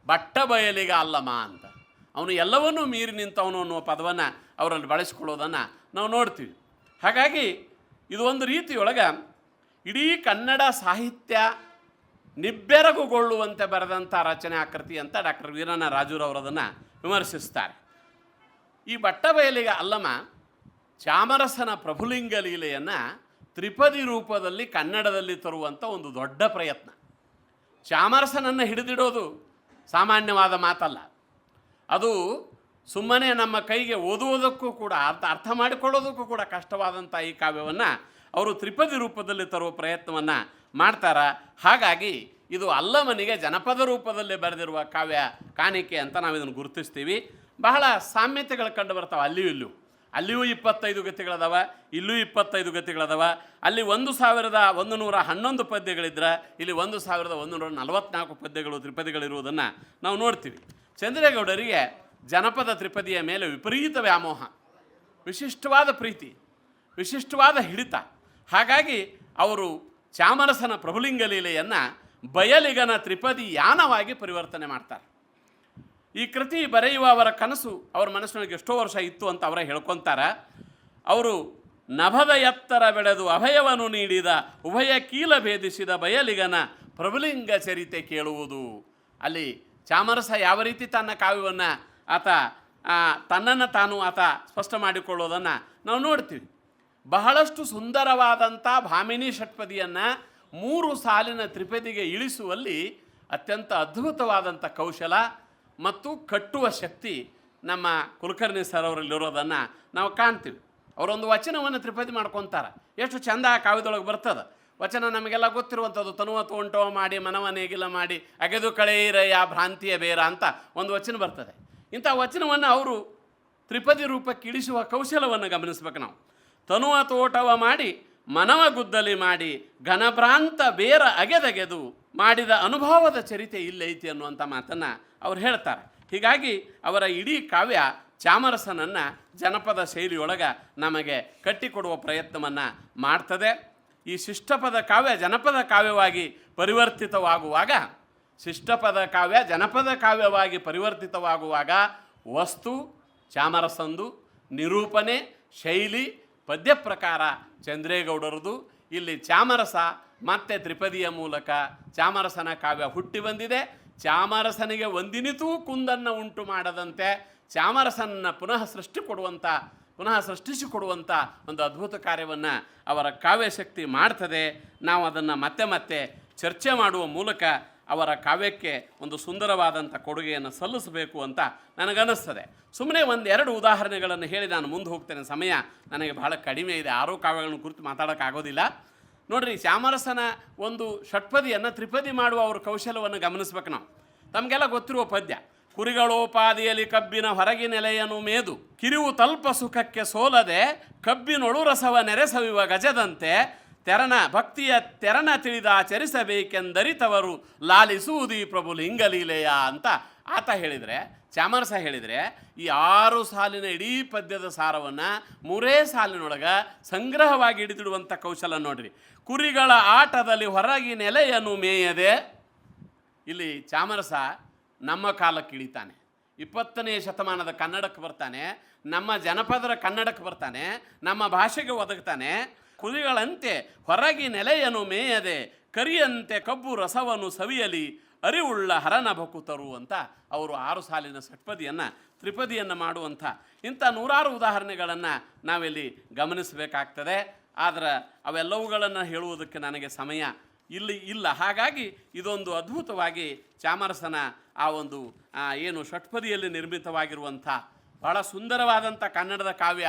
ಬಟ್ಟ ಬಯಲಿಗ ಅಲ್ಲಮ್ಮ ಅಂತ. ಅವನು ಎಲ್ಲವನ್ನೂ ಮೀರಿ ನಿಂತವನು ಅನ್ನುವ ಪದವನ್ನು ಅವರಲ್ಲಿ ಬಳಸಿಕೊಳ್ಳೋದನ್ನು ನಾವು ನೋಡ್ತೀವಿ. ಹಾಗಾಗಿ ಇದು ಒಂದು ರೀತಿಯೊಳಗೆ ಇಡೀ ಕನ್ನಡ ಸಾಹಿತ್ಯ ನಿಬ್ಬೆರಗುಗೊಳ್ಳುವಂತೆ ಬರೆದಂಥ ರಚನೆ ಆಕೃತಿ ಅಂತ ಡಾಕ್ಟರ್ ವೀರಣ್ಣ ರಾಜುರವರು ಅದನ್ನು ವಿಮರ್ಶಿಸ್ತಾರೆ. ಈ ಬಟ್ಟಬಯಲಿಗೆ ಅಲ್ಲಮ ಚಾಮರಸನ ಪ್ರಭುಲಿಂಗ ಲೀಲೆಯನ್ನು ತ್ರಿಪದಿ ರೂಪದಲ್ಲಿ ಕನ್ನಡದಲ್ಲಿ ತರುವಂಥ ಒಂದು ದೊಡ್ಡ ಪ್ರಯತ್ನ. ಚಾಮರಸನನ್ನು ಹಿಡಿದಿಡೋದು ಸಾಮಾನ್ಯವಾದ ಮಾತಲ್ಲ. ಅದು ಸುಮ್ಮನೆ ನಮ್ಮ ಕೈಗೆ ಓದುವುದಕ್ಕೂ ಕೂಡ ಅರ್ಥ ಅರ್ಥ ಮಾಡಿಕೊಳ್ಳೋದಕ್ಕೂ ಕೂಡ ಕಷ್ಟವಾದಂಥ ಈ ಕಾವ್ಯವನ್ನು ಅವರು ತ್ರಿಪದಿ ರೂಪದಲ್ಲಿ ತರುವ ಪ್ರಯತ್ನವನ್ನು ಮಾಡ್ತಾರ. ಹಾಗಾಗಿ ಇದು ಅಲ್ಲಮನಿಗೆ ಜನಪದ ರೂಪದಲ್ಲಿ ಬರೆದಿರುವ ಕಾವ್ಯ ಕಾಣಿಕೆ ಅಂತ ನಾವು ಇದನ್ನು ಗುರುತಿಸ್ತೀವಿ. ಬಹಳ ಸಾಮ್ಯತೆಗಳು ಕಂಡು ಬರ್ತಾವೆ ಅಲ್ಲಿಯೂ ಇಲ್ಲೂ ಅಲ್ಲಿಯೂ ಇಪ್ಪತ್ತೈದು ಗತಿಗಳದಾವ ಇಲ್ಲೂ ಇಪ್ಪತ್ತೈದು ಗತಿಗಳದಾವ. ಅಲ್ಲಿ ಒಂದು ಸಾವಿರದ ಒಂದು ನೂರ ಹನ್ನೊಂದು ಪದ್ಯಗಳಿದ್ರೆ, ಇಲ್ಲಿ ಒಂದು ಸಾವಿರದ ಒಂದು ನೂರ ನಲವತ್ನಾಲ್ಕು ಪದ್ಯಗಳು, ತ್ರಿಪದಿಗಳಿರುವುದನ್ನು ನಾವು ನೋಡ್ತೀವಿ. ಚಂದ್ರೇಗೌಡರಿಗೆ ಜನಪದ ತ್ರಿಪದಿಯ ಮೇಲೆ ವಿಪರೀತ ವ್ಯಾಮೋಹ, ವಿಶಿಷ್ಟವಾದ ಪ್ರೀತಿ, ವಿಶಿಷ್ಟವಾದ ಹಿಡಿತ. ಹಾಗಾಗಿ ಅವರು ಚಾಮರಸನ ಪ್ರಭುಲಿಂಗ ಲೀಲೆಯನ್ನು ಬಯಲಿಗನ ತ್ರಿಪದಿ ಯಾನವಾಗಿ ಪರಿವರ್ತನೆ ಮಾಡ್ತಾರೆ. ಈ ಕೃತಿ ಬರೆಯುವ ಅವರ ಕನಸು ಅವರ ಮನಸ್ಸಿನೊಳಗೆ ಎಷ್ಟೋ ವರ್ಷ ಇತ್ತು ಅಂತ ಅವರೇ ಹೇಳ್ಕೊತಾರೆ. ಅವರು ನಭದ ಎತ್ತರ ಬೆಳೆದು ಅಭಯವನ್ನು ನೀಡಿದ, ಉಭಯ ಕೀಲ ಭೇದಿಸಿದ ಬಯಲಿಗನ ಪ್ರಭುಲಿಂಗ ಚರಿತೆ ಕೇಳುವುದು. ಅಲ್ಲಿ ಚಾಮರಸ ಯಾವ ರೀತಿ ತನ್ನ ಕಾವ್ಯವನ್ನು ಆತ ತನ್ನನ್ನು ತಾನು ಆತ ಸ್ಪಷ್ಟ ಮಾಡಿಕೊಳ್ಳೋದನ್ನು ನಾವು ನೋಡ್ತೀವಿ. ಬಹಳಷ್ಟು ಸುಂದರವಾದಂಥ ಭಾಮಿನಿ ಷಟ್ಪದಿಯನ್ನು ಮೂರು ಸಾಲಿನ ತ್ರಿಪದಿಗೆ ಇಳಿಸುವಲ್ಲಿ ಅತ್ಯಂತ ಅದ್ಭುತವಾದಂಥ ಕೌಶಲ ಮತ್ತು ಕಟ್ಟುವ ಶಕ್ತಿ ನಮ್ಮ ಕುಲಕರ್ಣಿ ಸರ್ ಅವರಲ್ಲಿರೋದನ್ನು ನಾವು ಕಾಣ್ತೀವಿ. ಅವರೊಂದು ವಚನವನ್ನು ತ್ರಿಪದಿ ಮಾಡ್ಕೊತಾರೆ. ಎಷ್ಟು ಚಂದ ಕಾವ್ಯದೊಳಗೆ ಬರ್ತದೆ. ವಚನ ನಮಗೆಲ್ಲ ಗೊತ್ತಿರುವಂಥದ್ದು, ತನುವ ತೋಂಟೋ ಮಾಡಿ, ಮನವನೇಗಿಲ ಮಾಡಿ, ಅಗೆದು ಕಳೆಯಿರಯ್ಯ ಭ್ರಾಂತಿಯ ಬೇರ ಅಂತ ಒಂದು ವಚನ ಬರ್ತದೆ. ಇಂಥ ವಚನವನ್ನು ಅವರು ತ್ರಿಪದಿ ರೂಪಕ್ಕೆ ಇಳಿಸುವ ಕೌಶಲವನ್ನು ಗಮನಿಸ್ಬೇಕು ನಾವು. ತನುವ ತೋಟವ ಮಾಡಿ, ಮನವ ಗುದ್ದಲಿ ಮಾಡಿ, ಘನಭ್ರಾಂತ ಬೇರ ಅಗೆದಗೆದು ಮಾಡಿದ ಅನುಭವದ ಚರಿತೆ ಇಲ್ಲೈತಿ ಅನ್ನುವಂಥ ಮಾತನ್ನು ಅವ್ರು ಹೇಳ್ತಾರೆ. ಹೀಗಾಗಿ ಅವರ ಇಡೀ ಕಾವ್ಯ ಚಾಮರಸನನ್ನು ಜನಪದ ಶೈಲಿಯೊಳಗೆ ನಮಗೆ ಕಟ್ಟಿಕೊಡುವ ಪ್ರಯತ್ನವನ್ನು ಮಾಡ್ತದೆ. ಈ ಶಿಷ್ಟಪದ ಕಾವ್ಯ ಜನಪದ ಕಾವ್ಯವಾಗಿ ಪರಿವರ್ತಿತವಾಗುವಾಗ ಶಿಷ್ಟಪದ ಕಾವ್ಯ ಜನಪದ ಕಾವ್ಯವಾಗಿ ಪರಿವರ್ತಿತವಾಗುವಾಗ ವಸ್ತು, ಚಾಮರಸಂದು, ನಿರೂಪಣೆ, ಶೈಲಿ ಪದ್ಯ ಪ್ರಕಾರ ಚಂದ್ರೇಗೌಡರದು. ಇಲ್ಲಿ ಚಾಮರಸ ಮತ್ತೆ ತ್ರಿಪದಿಯ ಮೂಲಕ ಚಾಮರಸನ ಕಾವ್ಯ ಹುಟ್ಟಿ ಬಂದಿದೆ. ಚಾಮರಸನಿಗೆ ಒಂದಿನಿತೂ ಕುಂದನ್ನು ಉಂಟು ಮಾಡದಂತೆ ಚಾಮರಸನ್ನ ಪುನಃ ಸೃಷ್ಟಿ ಕೊಡುವಂಥ ಪುನಃ ಸೃಷ್ಟಿಸಿಕೊಡುವಂಥ ಒಂದು ಅದ್ಭುತ ಕಾರ್ಯವನ್ನು ಅವರ ಕಾವ್ಯಶಕ್ತಿ ಮಾಡ್ತದೆ. ನಾವು ಅದನ್ನು ಮತ್ತೆ ಮತ್ತೆ ಚರ್ಚೆ ಮಾಡುವ ಮೂಲಕ ಅವರ ಕಾವ್ಯಕ್ಕೆ ಒಂದು ಸುಂದರವಾದಂಥ ಕೊಡುಗೆಯನ್ನು ಸಲ್ಲಿಸಬೇಕು ಅಂತ ನನಗನ್ನಿಸ್ತದೆ. ಸುಮ್ಮನೆ ಒಂದೆರಡು ಉದಾಹರಣೆಗಳನ್ನು ಹೇಳಿ ನಾನು ಮುಂದೆ ಹೋಗ್ತೇನೆ. ಸಮಯ ನನಗೆ ಬಹಳ ಕಡಿಮೆ ಇದೆ. ಆರೋ ಕಾವ್ಯಗಳನ್ನು ಕುರಿತು ಮಾತಾಡೋಕ್ಕಾಗೋದಿಲ್ಲ. ನೋಡಿರಿ, ಶ್ಯಾಮರಸನ ಒಂದು ಷಟ್ಪದಿಯನ್ನು ತ್ರಿಪದಿ ಮಾಡುವ ಅವರ ಕೌಶಲವನ್ನು ಗಮನಿಸ್ಬೇಕು ನಾವು. ತಮಗೆಲ್ಲ ಗೊತ್ತಿರುವ ಪದ್ಯ, ಕುರಿಗಳೋಪಾದಿಯಲ್ಲಿ ಕಬ್ಬಿನ ಹೊರಗಿ ನೆಲೆಯನ್ನು ಮೇದು ಕಿರಿವು ತಲ್ಪ ಸುಖಕ್ಕೆ ಸೋಲದೆ ಕಬ್ಬಿನೊಳು ರಸವ ನೆರೆಸವಿವ ಗಜದಂತೆ ತೆರನ ಭಕ್ತಿಯ ತೆರನ ತಿಳಿದ ಆಚರಿಸಬೇಕೆಂದರಿತವರು ಲಾಲಿಸುವುದಿ ಪ್ರಭು ಲಿಂಗಲೀಲೆಯ ಅಂತ ಆತ ಹೇಳಿದರೆ ಚಾಮರಸ ಹೇಳಿದರೆ, ಈ ಆರು ಸಾಲಿನ ಇಡೀ ಪದ್ಯದ ಸಾರವನ್ನು ಮೂರೇ ಸಾಲಿನೊಳಗೆ ಸಂಗ್ರಹವಾಗಿ ಹಿಡಿದಿಡುವಂಥ ಕೌಶಲ ನೋಡ್ರಿ. ಕುರಿಗಳ ಆಟದಲ್ಲಿ ಹೊರಗಿ ನೆಲೆಯನ್ನು ಮೇಯದೆ ಇಲ್ಲಿ ಚಾಮರಸ ನಮ್ಮ ಕಾಲಕ್ಕೆ ಇಳಿತಾನೆ. ಇಪ್ಪತ್ತನೇ ಶತಮಾನದ ಕನ್ನಡಕ್ಕೆ ಬರ್ತಾನೆ, ನಮ್ಮ ಜನಪದರ ಕನ್ನಡಕ್ಕೆ ಬರ್ತಾನೆ, ನಮ್ಮ ಭಾಷೆಗೆ ಒದಗ್ತಾನೆ ಕುರಿಗಳಂತೆ ಹೊರಗಿ ನೆಲೆಯನು ಮೇಯದೆ ಕರಿಯಂತೆ ಕಬ್ಬು ರಸವನ್ನು ಸವಿಯಲಿ, ಅರಿವುಳ್ಳ ಹರನ ಭಕುತರು ಅಂತ ಅವರು ಆರು ಸಾಲಿನ ಷಟ್ಪದಿಯನ್ನು, ತ್ರಿಪದಿಯನ್ನು ಮಾಡುವಂಥ ಇಂಥ ನೂರಾರು ಉದಾಹರಣೆಗಳನ್ನು ನಾವಿಲ್ಲಿ ಗಮನಿಸಬೇಕಾಗ್ತದೆ. ಆದರೆ ಅವೆಲ್ಲವುಗಳನ್ನು ಹೇಳುವುದಕ್ಕೆ ನನಗೆ ಸಮಯ ಇಲ್ಲಿ ಇಲ್ಲ. ಹಾಗಾಗಿ ಇದೊಂದು ಅದ್ಭುತವಾಗಿ ಚಾಮರಸನ ಆ ಒಂದು ಏನು ಷಟ್ಪದಿಯಲ್ಲಿ ನಿರ್ಮಿತವಾಗಿರುವಂಥ ಬಹಳ ಸುಂದರವಾದಂಥ ಕನ್ನಡದ ಕಾವ್ಯ.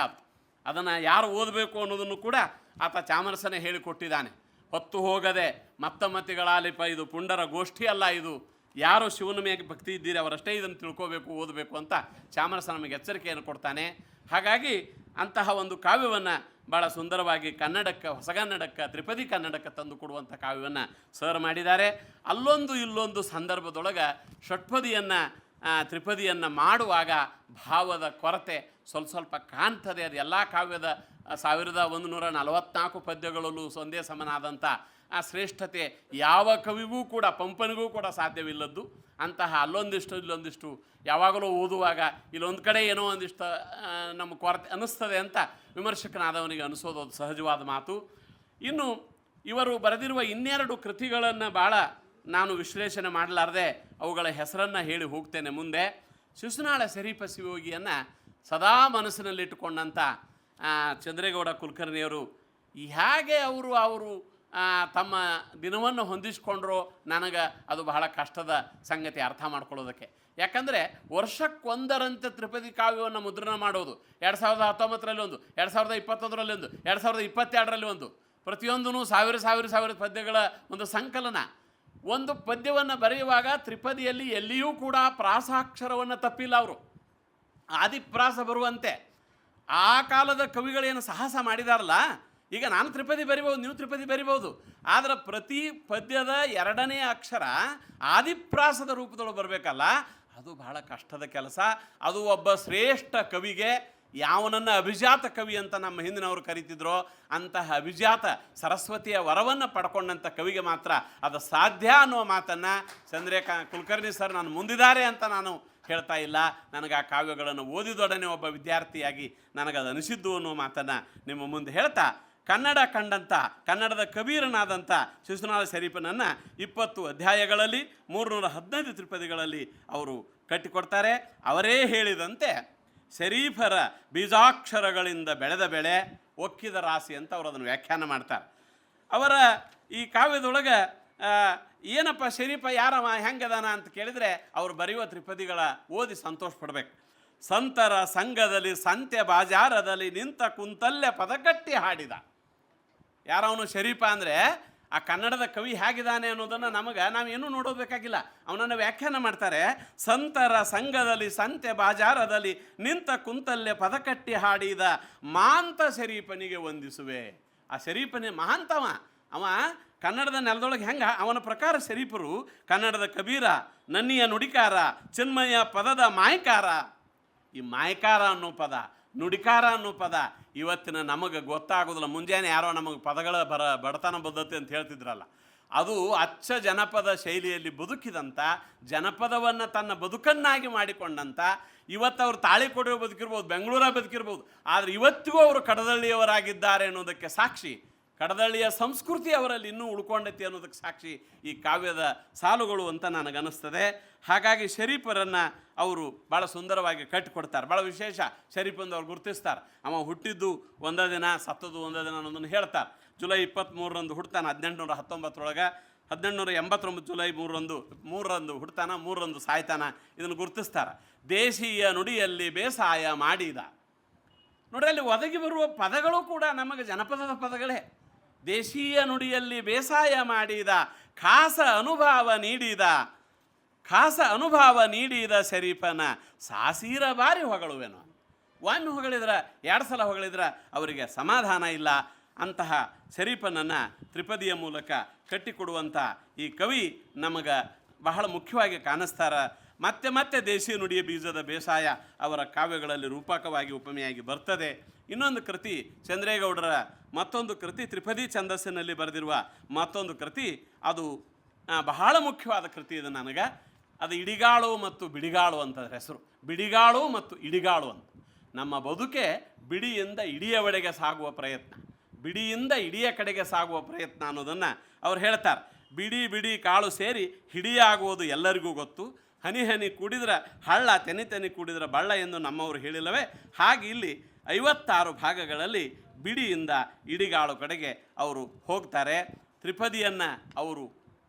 ಅದನ್ನು ಯಾರು ಓದಬೇಕು ಅನ್ನೋದನ್ನು ಕೂಡ ಆತ ಚಾಮರಸನೇ ಹೇಳಿಕೊಟ್ಟಿದ್ದಾನೆ. ಹೊತ್ತು ಹೋಗದೆ ಮತ್ತಮತಿಗಳಾಲಿಪ ಇದು ಪುಂಡರ ಗೋಷ್ಠಿ ಅಲ್ಲ ಇದು. ಯಾರು ಶಿವನ ಮೇಲೆ ಭಕ್ತಿ ಇದ್ದೀರಿ ಅವರಷ್ಟೇ ಇದನ್ನು ತಿಳ್ಕೋಬೇಕು, ಓದಬೇಕು ಅಂತ ಚಾಮರಸ ನಮಗೆ ಎಚ್ಚರಿಕೆಯನ್ನು ಕೊಡ್ತಾನೆ. ಹಾಗಾಗಿ ಅಂತಹ ಒಂದು ಕಾವ್ಯವನ್ನು ಭಾಳ ಸುಂದರವಾಗಿ ಕನ್ನಡಕ್ಕೆ ಹೊಸಗನ್ನಡಕ್ಕೆ ತ್ರಿಪದಿ ಕನ್ನಡಕ್ಕೆ ತಂದು ಕೊಡುವಂಥ ಕಾವ್ಯವನ್ನು ಸರ್ ಮಾಡಿದ್ದಾರೆ. ಅಲ್ಲೊಂದು ಇಲ್ಲೊಂದು ಸಂದರ್ಭದೊಳಗೆ ಷಟ್ಪದಿಯನ್ನು ತ್ರಿಪದಿಯನ್ನು ಮಾಡುವಾಗ ಭಾವದ ಕೊರತೆ ಸ್ವಲ್ಪ ಸ್ವಲ್ಪ ಕಾಣ್ತದೆ. ಅದು ಎಲ್ಲ ಕಾವ್ಯದ ಸಾವಿರದ ಒಂದು ನೂರ ನಲವತ್ನಾಲ್ಕು ಪದ್ಯಗಳಲ್ಲೂ ಒಂದೇ ಸಮನಾದಂಥ ಆ ಶ್ರೇಷ್ಠತೆ ಯಾವ ಕವಿಗೂ ಕೂಡ, ಪಂಪನಿಗೂ ಕೂಡ ಸಾಧ್ಯವಿಲ್ಲದ್ದು. ಅಂತಹ ಅಲ್ಲೊಂದಿಷ್ಟು, ಇಲ್ಲೊಂದಿಷ್ಟು ಯಾವಾಗಲೂ ಓದುವಾಗ ಇಲ್ಲೊಂದು ಕಡೆ ಏನೋ ಒಂದಿಷ್ಟು ನಮ್ಮ ಕೊರತೆ ಅನ್ನಿಸ್ತದೆ ಅಂತ ವಿಮರ್ಶಕನಾದವನಿಗೆ ಅನಿಸೋದು ಅದು ಸಹಜವಾದ ಮಾತು. ಇನ್ನು ಇವರು ಬರೆದಿರುವ ಇನ್ನೆರಡು ಕೃತಿಗಳನ್ನು ಭಾಳ ನಾನು ವಿಶ್ಲೇಷಣೆ ಮಾಡಲಾರದೆ ಅವುಗಳ ಹೆಸರನ್ನು ಹೇಳಿ ಹೋಗ್ತೇನೆ ಮುಂದೆ. ಶಿಶುನಾಳ ಸರೀಪ ಶಿವಯೋಗಿಯನ್ನು ಸದಾ ಮನಸ್ಸಿನಲ್ಲಿಟ್ಟುಕೊಂಡಂಥ ಚಂದ್ರೇಗೌಡ ಕುಲಕರ್ಣಿಯವರು ಹೇಗೆ ಅವರು ಅವರು ತಮ್ಮ ದಿನವನ್ನು ಹೊಂದಿಸ್ಕೊಂಡ್ರೋ ನನಗೆ ಅದು ಬಹಳ ಕಷ್ಟದ ಸಂಗತಿ ಅರ್ಥ ಮಾಡ್ಕೊಳ್ಳೋದಕ್ಕೆ. ಯಾಕಂದರೆ ವರ್ಷಕ್ಕೊಂದರಂತೆ ತ್ರಿಪದಿ ಕಾವ್ಯವನ್ನು ಮುದ್ರಣ ಮಾಡೋದು, ಎರಡು ಸಾವಿರದ ಹತ್ತೊಂಬತ್ತರಲ್ಲಿ ಒಂದು, ಎರಡು ಸಾವಿರದ ಇಪ್ಪತ್ತೊಂದರಲ್ಲಿ ಒಂದು, ಎರಡು ಸಾವಿರದ ಇಪ್ಪತ್ತೆರಡರಲ್ಲಿ ಒಂದು ಪ್ರತಿಯೊಂದೂ ಸಾವಿರ ಸಾವಿರ ಸಾವಿರ ಪದ್ಯಗಳ ಒಂದು ಸಂಕಲನ. ಒಂದು ಪದ್ಯವನ್ನು ಬರೆಯುವಾಗ ತ್ರಿಪದಿಯಲ್ಲಿ ಎಲ್ಲಿಯೂ ಕೂಡ ಪ್ರಾಸಾಕ್ಷರವನ್ನು ತಪ್ಪಿಲ್ಲ ಅವರು. ಆದಿಪ್ರಾಸ ಬರುವಂತೆ. ಆ ಕಾಲದ ಕವಿಗಳೇನು ಸಾಹಸ ಮಾಡಿದಾರಲ್ಲ, ಈಗ ನಾನು ತ್ರಿಪದಿ ಬರಿಬೋದು ನೀವು ತ್ರಿಪದಿ ಬರಿಬೋದು ಆದರೆ ಪ್ರತಿ ಪದ್ಯದ ಎರಡನೇ ಅಕ್ಷರ ಆದಿಪ್ರಾಸದ ರೂಪದೊಳಗೆ ಬರಬೇಕಲ್ಲ, ಅದು ಬಹಳ ಕಷ್ಟದ ಕೆಲಸ. ಅದು ಒಬ್ಬ ಶ್ರೇಷ್ಠ ಕವಿಗೆ ಯಾವನನ್ನು ಅಭಿಜಾತ ಕವಿ ಅಂತ ನಮ್ಮ ಹಿಂದಿನವರು ಕರಿತಿದ್ರೋ ಅಂತಹ ಅಭಿಜಾತ ಸರಸ್ವತಿಯ ವರವನ್ನು ಪಡ್ಕೊಂಡಂಥ ಕವಿಗೆ ಮಾತ್ರ ಅದು ಸಾಧ್ಯ ಅನ್ನುವ ಮಾತನ್ನು ಚಂದ್ರೇಕಾ ಕುಲಕರ್ಣಿ ಸರ್ ನಾನು ಮುಂದಿದ್ದಾರೆ ಅಂತ ನಾನು ಹೇಳ್ತಾ ಇಲ್ಲ. ನನಗೆ ಆ ಕಾವ್ಯಗಳನ್ನು ಓದಿದೊಡನೆ ಒಬ್ಬ ವಿದ್ಯಾರ್ಥಿಯಾಗಿ ನನಗದು ಅನಿಸಿದ್ದು ಅನ್ನೋ ಮಾತನ್ನು ನಿಮ್ಮ ಮುಂದೆ ಹೇಳ್ತಾ, ಕನ್ನಡ ಕಂಡಂಥ ಕನ್ನಡದ ಕಬೀರನಾದಂಥ ಶಿಶುನಾಳ ಶರೀಫನನ್ನು ಇಪ್ಪತ್ತು ಅಧ್ಯಾಯಗಳಲ್ಲಿ, ಮೂರುನೂರ ಹದಿನೈದು ತ್ರಿಪದಿಗಳಲ್ಲಿ ಅವರು ಕಟ್ಟಿಕೊಡ್ತಾರೆ. ಅವರೇ ಹೇಳಿದಂತೆ ಶರೀಫರ ಬೀಜಾಕ್ಷರಗಳಿಂದ ಬೆಳೆದ ಬೆಳೆ, ಒಕ್ಕಿದ ರಾಶಿ ಅಂತ ಅವರು ಅದನ್ನು ವ್ಯಾಖ್ಯಾನ ಮಾಡ್ತಾರೆ. ಅವರ ಈ ಕಾವ್ಯದೊಳಗೆ ಏನಪ್ಪ ಶರೀಫ ಯಾರವ ಹೆಂಗದಾನ ಅಂತ ಕೇಳಿದರೆ ಅವರು ಬರೆಯುವ ತ್ರಿಪದಿಗಳ ಓದಿ ಸಂತೋಷ ಪಡ್ಬೇಕು ಸಂತರ ಸಂಘದಲ್ಲಿ, ಸಂತೆ ಬಾಜಾರದಲ್ಲಿ ನಿಂತ ಕುಂತಲ್ಲೇ ಪದಕಟ್ಟಿ ಹಾಡಿದ. ಯಾರವನು ಶರೀಫ ಅಂದರೆ ಆ ಕನ್ನಡದ ಕವಿ ಹೇಗಿದ್ದಾನೆ ಅನ್ನೋದನ್ನು ನಮಗೆ ನಾವೇನು ನೋಡೋಬೇಕಾಗಿಲ್ಲ ಅವನನ್ನು ವ್ಯಾಖ್ಯಾನ ಮಾಡ್ತಾರೆ, ಸಂತರ ಸಂಘದಲ್ಲಿ ಸಂತೆ ಬಾಜಾರದಲ್ಲಿ ನಿಂತ ಕುಂತಲ್ಲೇ ಪದಕಟ್ಟಿ ಹಾಡಿದ ಮಾಂತ ಶರೀಪನಿಗೆ ವಂದಿಸುವೆ. ಆ ಶರೀಪನೇ ಮಹಾಂತವ ಅವ ಕನ್ನಡದ ನೆಲದೊಳಗೆ ಹೆಂಗೆ, ಅವನ ಪ್ರಕಾರ ಶರೀಫರು ಕನ್ನಡದ ಕಬೀರ, ನನ್ನಿಯ ನುಡಿಕಾರ, ಚಿನ್ಮಯ ಪದದ ಮಾಯಕಾರ. ಈ ಮಾಯಕಾರ ಅನ್ನೋ ಪದ, ನುಡಿಕಾರ ಅನ್ನೋ ಪದ ಇವತ್ತಿನ ನಮಗೆ ಗೊತ್ತಾಗೋದಿಲ್ಲ. ಮುಂಜಾನೆ ಯಾರೋ ನಮಗೆ ಪದಗಳ ಬರ, ಬಡತನ ಬದ್ಧತೆ ಅಂತ ಹೇಳ್ತಿದ್ರಲ್ಲ. ಅದು ಅಚ್ಚ ಜನಪದ ಶೈಲಿಯಲ್ಲಿ ಬದುಕಿದಂಥ ಜನಪದವನ್ನು ತನ್ನ ಬದುಕನ್ನಾಗಿ ಮಾಡಿಕೊಂಡಂಥ ಇವತ್ತು ಅವರು ತಾಳಿ ಕೊಡುವ ಬದುಕಿರ್ಬೋದು ಬೆಂಗಳೂರ ಬದುಕಿರ್ಬೋದು, ಆದರೆ ಇವತ್ತಿಗೂ ಅವರು ಕಡದಳ್ಳಿಯವರಾಗಿದ್ದಾರೆ ಅನ್ನೋದಕ್ಕೆ ಸಾಕ್ಷಿ ಕಡದಳ್ಳಿಯ ಸಂಸ್ಕೃತಿ ಅವರಲ್ಲಿ ಇನ್ನೂ ಉಳ್ಕೊಂಡೈತಿ ಅನ್ನೋದಕ್ಕೆ ಸಾಕ್ಷಿ ಈ ಕಾವ್ಯದ ಸಾಲುಗಳು ಅಂತ ನನಗನ್ನಿಸ್ತದೆ. ಹಾಗಾಗಿ ಶರೀಫರನ್ನು ಅವರು ಭಾಳ ಸುಂದರವಾಗಿ ಕಟ್ಟಿಕೊಡ್ತಾರೆ. ಭಾಳ ವಿಶೇಷ ಶರೀಫಂದು ಅವ್ರು ಗುರುತಿಸ್ತಾರೆ. ಅವ ಹುಟ್ಟಿದ್ದು ಒಂದೇ ದಿನ, ಸತ್ತದ್ದು ಒಂದೇ ದಿನ ಅನ್ನೋದನ್ನು ಹೇಳ್ತಾರೆ. ಜುಲೈ ಇಪ್ಪತ್ತ್ಮೂರರಂದು ಹುಡ್ತಾನೆ ಹದಿನೆಂಟುನೂರ ಹತ್ತೊಂಬತ್ತರೊಳಗೆ. ಹದಿನೆಂಟುನೂರ ಎಂಬತ್ತೊಂಬತ್ತು ಜುಲೈ ಮೂರರಂದು ಮೂರರಂದು ಹುಡ್ತಾನ, ಮೂರರಂದು ಸಾಯ್ತಾನ ಇದನ್ನು ಗುರುತಿಸ್ತಾರೆ. ದೇಶೀಯ ನುಡಿಯಲ್ಲಿ ಬೇಸಾಯ ಮಾಡಿದ. ನೋಡಿ ಅಲ್ಲಿ ಒದಗಿ ಬರುವ ಪದಗಳು ಕೂಡ ನಮಗೆ ಜನಪದದ ಪದಗಳೇ. ದೇಶೀಯ ನುಡಿಯಲ್ಲಿ ಬೇಸಾಯ ಮಾಡಿದ, ಖಾಸ ಅನುಭವ ನೀಡಿದ, ಖಾಸ ಅನುಭವ ನೀಡಿದ ಶರೀಫನ ಸಾಸೀರ ಬಾರಿ ಹೊಗಳುವೆನು. ಒಮ್ಮೆ ಹೊಗಳಿದ್ರ, ಎರಡು ಸಲ ಹೊಗಳಿದ್ರ ಅವರಿಗೆ ಸಮಾಧಾನ ಇಲ್ಲ. ಅಂತಹ ಶರೀಫನನ್ನು ತ್ರಿಪದಿಯ ಮೂಲಕ ಕಟ್ಟಿಕೊಡುವಂಥ ಈ ಕವಿ ನಮಗೆ ಬಹಳ ಮುಖ್ಯವಾಗಿ ಕಾಣಿಸ್ತಾರ. ಮತ್ತೆ ಮತ್ತೆ ದೇಶೀಯ ನುಡಿಯ ಬೀಜದ ಬೇಸಾಯ ಅವರ ಕಾವ್ಯಗಳಲ್ಲಿ ರೂಪಕವಾಗಿ ಉಪಮೆಯಾಗಿ ಬರ್ತದೆ. ಇನ್ನೊಂದು ಕೃತಿ ಚಂದ್ರೇಗೌಡರ ಮತ್ತೊಂದು ಕೃತಿ ತ್ರಿಪದಿ ಛಂದಸ್ಸಿನಲ್ಲಿ ಬರೆದಿರುವ ಮತ್ತೊಂದು ಕೃತಿ. ಅದು ಬಹಳ ಮುಖ್ಯವಾದ ಕೃತಿ ಇದು ನನಗೆ. ಅದು ಇಡಿಗಾಳು ಮತ್ತು ಬಿಡಿಗಾಳು ಅಂತ ಹೆಸರು. ಬಿಡಿಗಾಳು ಮತ್ತು ಇಡಿಗಾಳು ಅಂತ. ನಮ್ಮ ಬದುಕೆ ಬಿಡಿಯಿಂದ ಇಡಿಯವಡೆಗೆ ಸಾಗುವ ಪ್ರಯತ್ನ. ಬಿಡಿಯಿಂದ ಇಡಿಯ ಕಡೆಗೆ ಸಾಗುವ ಪ್ರಯತ್ನ ಅನ್ನೋದನ್ನು ಅವ್ರು ಹೇಳ್ತಾರೆ. ಬಿಡಿ ಬಿಡಿ, ಕಾಳು ಸೇರಿ ಹಿಡಿಯಾಗುವುದು ಎಲ್ಲರಿಗೂ ಗೊತ್ತು. ಹನಿ ಹನಿ ಕೂಡಿದ್ರೆ ಹಳ್ಳ, ತೆನಿ ತೆನಿ ಕೂಡಿದ್ರೆ ಬಳ್ಳ ಎಂದು ನಮ್ಮವರು ಹೇಳಿಲ್ಲವೇ? ಹಾಗೆ ಇಲ್ಲಿ ಐವತ್ತಾರು ಭಾಗಗಳಲ್ಲಿ ಬಿಡಿಯಿಂದ ಇಡಿಗಾಳು ಕಡೆಗೆ ಅವರು ಹೋಗ್ತಾರೆ. ತ್ರಿಪದಿಯನ್ನು ಅವರು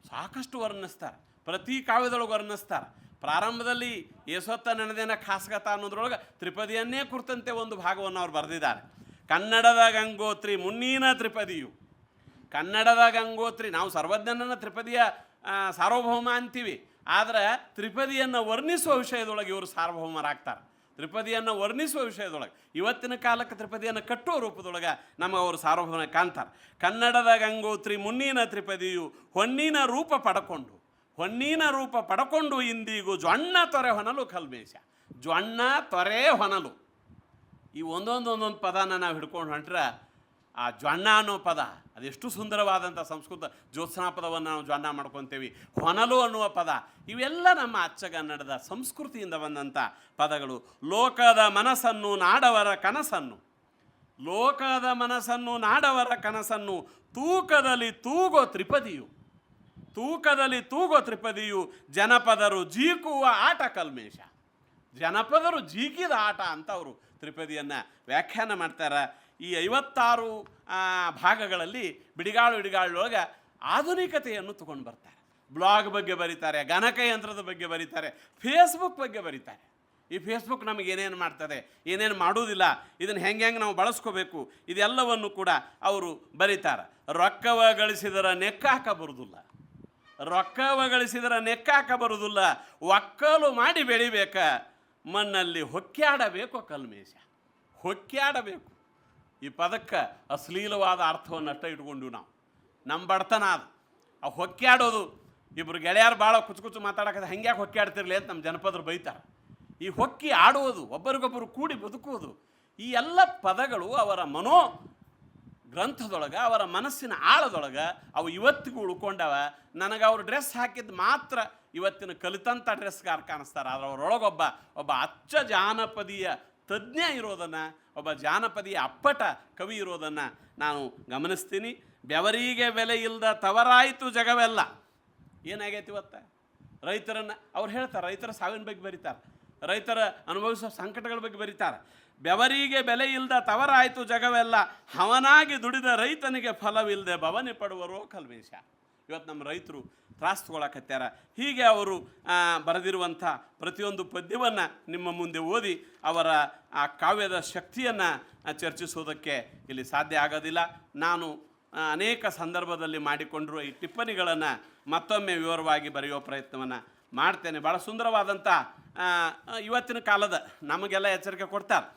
ಸಾಕಷ್ಟು ವರ್ಣಿಸ್ತಾರೆ. ಪ್ರತಿ ಕಾವ್ಯದೊಳಗೆ ವರ್ಣಿಸ್ತಾರೆ. ಪ್ರಾರಂಭದಲ್ಲಿ ಯಶೋತ್ತ ನೆನೆದೇನ ಖಾಸಗತ ಅನ್ನೋದ್ರೊಳಗೆ ತ್ರಿಪದಿಯನ್ನೇ ಕುರಿತಂತೆ ಒಂದು ಭಾಗವನ್ನು ಅವ್ರು ಬರೆದಿದ್ದಾರೆ. ಕನ್ನಡದ ಗಂಗೋತ್ರಿ ಮುನ್ನೀನ ತ್ರಿಪದಿಯು. ಕನ್ನಡದ ಗಂಗೋತ್ರಿ ನಾವು ಸರ್ವಜ್ಞನನ್ನು ತ್ರಿಪದಿಯ ಸಾರ್ವಭೌಮ ಅಂತೀವಿ. ಆದರೆ ತ್ರಿಪದಿಯನ್ನು ವರ್ಣಿಸುವ ವಿಷಯದೊಳಗೆ ಇವರು ಸಾರ್ವಭೌಮರಾಗ್ತಾರೆ. ತ್ರಿಪದಿಯನ್ನು ವರ್ಣಿಸುವ ವಿಷಯದೊಳಗೆ, ಇವತ್ತಿನ ಕಾಲಕ್ಕೆ ತ್ರಿಪದಿಯನ್ನು ಕಟ್ಟುವ ರೂಪದೊಳಗೆ ನಮಗೆ ಅವರು ಸಾರ್ವಭೌಮ ಕಾಣ್ತಾರೆ. ಕನ್ನಡದ ಗಂಗೋತ್ರಿ ಮುನ್ನಿನ ತ್ರಿಪದಿಯು ಹೊನ್ನಿನ ರೂಪ ಪಡಕೊಂಡು, ಹೊನ್ನಿನ ರೂಪ ಪಡಕೊಂಡು ಇಂದಿಗೂ ಜ್ವಣ್ಣ ತೊರೆ ಹೊನಲು ಕಲ್ಮೇಶ. ಜ್ವಣ್ಣ ತೊರೆ ಹೊನಲು. ಈ ಒಂದೊಂದು ಒಂದೊಂದು ಪದನ ನಾವು ಹಿಡ್ಕೊಂಡು ಹೊಂಟ್ರೆ ಆ ಜ್ವಣ್ಣ ಅನ್ನೋ ಪದ ಅದೆಷ್ಟು ಸುಂದರವಾದಂಥ ಸಂಸ್ಕೃತ ಜ್ಯೋತ್ಸನಾ ಪದವನ್ನು ನಾವು ಜ್ವಣ್ಣ ಮಾಡ್ಕೊತೇವೆ. ಹೊನಲು ಅನ್ನುವ ಪದ, ಇವೆಲ್ಲ ನಮ್ಮ ಅಚ್ಚಗನ್ನಡದ ಸಂಸ್ಕೃತಿಯಿಂದ ಬಂದಂಥ ಪದಗಳು. ಲೋಕದ ಮನಸ್ಸನ್ನು, ನಾಡವರ ಕನಸನ್ನು. ಲೋಕದ ಮನಸ್ಸನ್ನು, ನಾಡವರ ಕನಸನ್ನು ತೂಕದಲ್ಲಿ ತೂಗೋ ತ್ರಿಪದಿಯು. ತೂಕದಲ್ಲಿ ತೂಗೋ ತ್ರಿಪದಿಯು ಜನಪದರು ಜೀಕುವ ಆಟ ಕಲ್ಮೇಶ. ಜನಪದರು ಜೀಕಿದ ಆಟ ಅಂತ ಅವರು ತ್ರಿಪದಿಯನ್ನು ವ್ಯಾಖ್ಯಾನ ಮಾಡ್ತಾರೆ. ಈ ಐವತ್ತಾರು ಭಾಗಗಳಲ್ಲಿ ಬಿಡಿಗಾಳು ಬಿಡಿಗಾಳೊಳಗೆ ಆಧುನಿಕತೆಯನ್ನು ತಗೊಂಡು ಬರ್ತಾರೆ. ಬ್ಲಾಗ್ ಬಗ್ಗೆ ಬರೀತಾರೆ ಗಣಕಯಂತ್ರದ ಬಗ್ಗೆ ಬರೀತಾರೆ, ಫೇಸ್ಬುಕ್ ಬಗ್ಗೆ ಬರೀತಾರೆ. ಈ ಫೇಸ್ಬುಕ್ ನಮಗೆ ಏನೇನು ಮಾಡ್ತದೆ, ಏನೇನು ಮಾಡುವುದಿಲ್ಲ ಇದನ್ನು ಹೆಂಗೆ ಹೆಂಗೆ ನಾವು ಬಳಸ್ಕೋಬೇಕು, ಇದೆಲ್ಲವನ್ನು ಕೂಡ ಅವರು ಬರೀತಾರೆ. ರೊಕ್ಕವ ಗಳಿಸಿದರ ನೆಕ್ಕಾಕ ಬರುವುದಿಲ್ಲ ರೊಕ್ಕವ ಗಳಿಸಿದರ ನೆಕ್ಕಾಕ ಬರುವುದಿಲ್ಲ ಒಕ್ಕಲು ಮಾಡಿ ಬೆಳಿಬೇಕ. ಮಣ್ಣಲ್ಲಿ ಹೊಕ್ಕ್ಯಾಡಬೇಕು ಕಲ್ಮೇಶ. ಹೊಕ್ಕ್ಯಾಡಬೇಕು ಈ ಪದಕ್ಕೆ ಅಶ್ಲೀಲವಾದ ಅರ್ಥವನ್ನು ಅಷ್ಟೇ ಇಟ್ಕೊಂಡು ನಾವು. ನಮ್ಮ ಬಡತನ ಅದು. ಆ ಹೊಕ್ಕಾಡೋದು ಇಬ್ಬರು ಗೆಳೆಯರು ಭಾಳ ಕುಚು ಕುಚು ಮಾತಾಡೋಕೆ ಹೆಂಗ್ಯಾಕೆ ಹೊಕ್ಕಾಡ್ತಿರ್ಲಿ ಅಂತ ನಮ್ಮ ಜನಪದರು ಬೈತಾರೆ. ಈ ಹೊಕ್ಕಿ ಆಡುವುದು ಒಬ್ಬರಿಗೊಬ್ಬರು ಕೂಡಿ ಬದುಕುವುದು, ಈ ಎಲ್ಲ ಪದಗಳು ಅವರ ಮನೋ ಗ್ರಂಥದೊಳಗೆ, ಅವರ ಮನಸ್ಸಿನ ಆಳದೊಳಗೆ ಅವು ಇವತ್ತಿಗೂ ಉಳ್ಕೊಂಡವ. ನನಗೆ ಅವರು ಡ್ರೆಸ್ ಹಾಕಿದ್ದು ಮಾತ್ರ ಇವತ್ತಿನ ಕಲಿತಂಥ ಡ್ರೆಸ್ಗಾರ ಕಾಣಿಸ್ತಾರೆ. ಆದರೆ ಅವರೊಳಗೊಬ್ಬ, ಒಬ್ಬ ಅಚ್ಚ ಜಾನಪದೀಯ ತಜ್ಞ ಇರೋದನ್ನು, ಒಬ್ಬ ಜಾನಪದಿಯ ಅಪ್ಪಟ ಕವಿ ಇರೋದನ್ನು ನಾನು ಗಮನಿಸ್ತೀನಿ. ಬೆವರಿಗೆ ಬೆಲೆ ಇಲ್ಲದ ತವರಾಯಿತು ಜಗವೆಲ್ಲ. ಏನಾಗೈತಿ ಇವತ್ತ? ರೈತರನ್ನು, ಅವ್ರು ಹೇಳ್ತಾರೆ, ರೈತರ ಸಾವಿನ ಬಗ್ಗೆ ಬರೀತಾರೆ. ರೈತರ ಅನುಭವಿಸೋ ಸಂಕಟಗಳ ಬಗ್ಗೆ ಬರೀತಾರೆ. ಬೆವರಿಗೆ ಬೆಲೆ ಇಲ್ಲದ ತವರಾಯಿತು ಜಗವೆಲ್ಲ, ಹವನಾಗಿ ದುಡಿದ ರೈತನಿಗೆ ಫಲವಿಲ್ಲದೆ ಭವನಿ ಪಡುವರೋ ಕಲ್ವೇಶ ಇವತ್ತು ನಮ್ಮ ರೈತರು ತ್ರಾಸ ತಗೊಳಕತ್ಯಾರ. ಹೀಗೆ ಅವರು ಬರೆದಿರುವಂಥ ಪ್ರತಿಯೊಂದು ಪದ್ಯವನ್ನು ನಿಮ್ಮ ಮುಂದೆ ಓದಿ ಅವರ, ಆ, ಕಾವ್ಯದ ಶಕ್ತಿಯನ್ನು ಚರ್ಚಿಸೋದಕ್ಕೆ ಇಲ್ಲಿ ಸಾಧ್ಯ ಆಗೋದಿಲ್ಲ. ನಾನು ಅನೇಕ ಸಂದರ್ಭದಲ್ಲಿ ಮಾಡಿಕೊಂಡಿರುವ ಈ ಟಿಪ್ಪಣಿಗಳನ್ನು ಮತ್ತೊಮ್ಮೆ ವಿವರವಾಗಿ ಬರೆಯುವ ಪ್ರಯತ್ನವನ್ನು ಮಾಡ್ತೇನೆ. ಭಾಳ ಸುಂದರವಾದಂಥ ಇವತ್ತಿನ ಕಾಲದ ನಮಗೆಲ್ಲ ಎಚ್ಚರಿಕೆ ಕೊಡ್ತಾರೆ.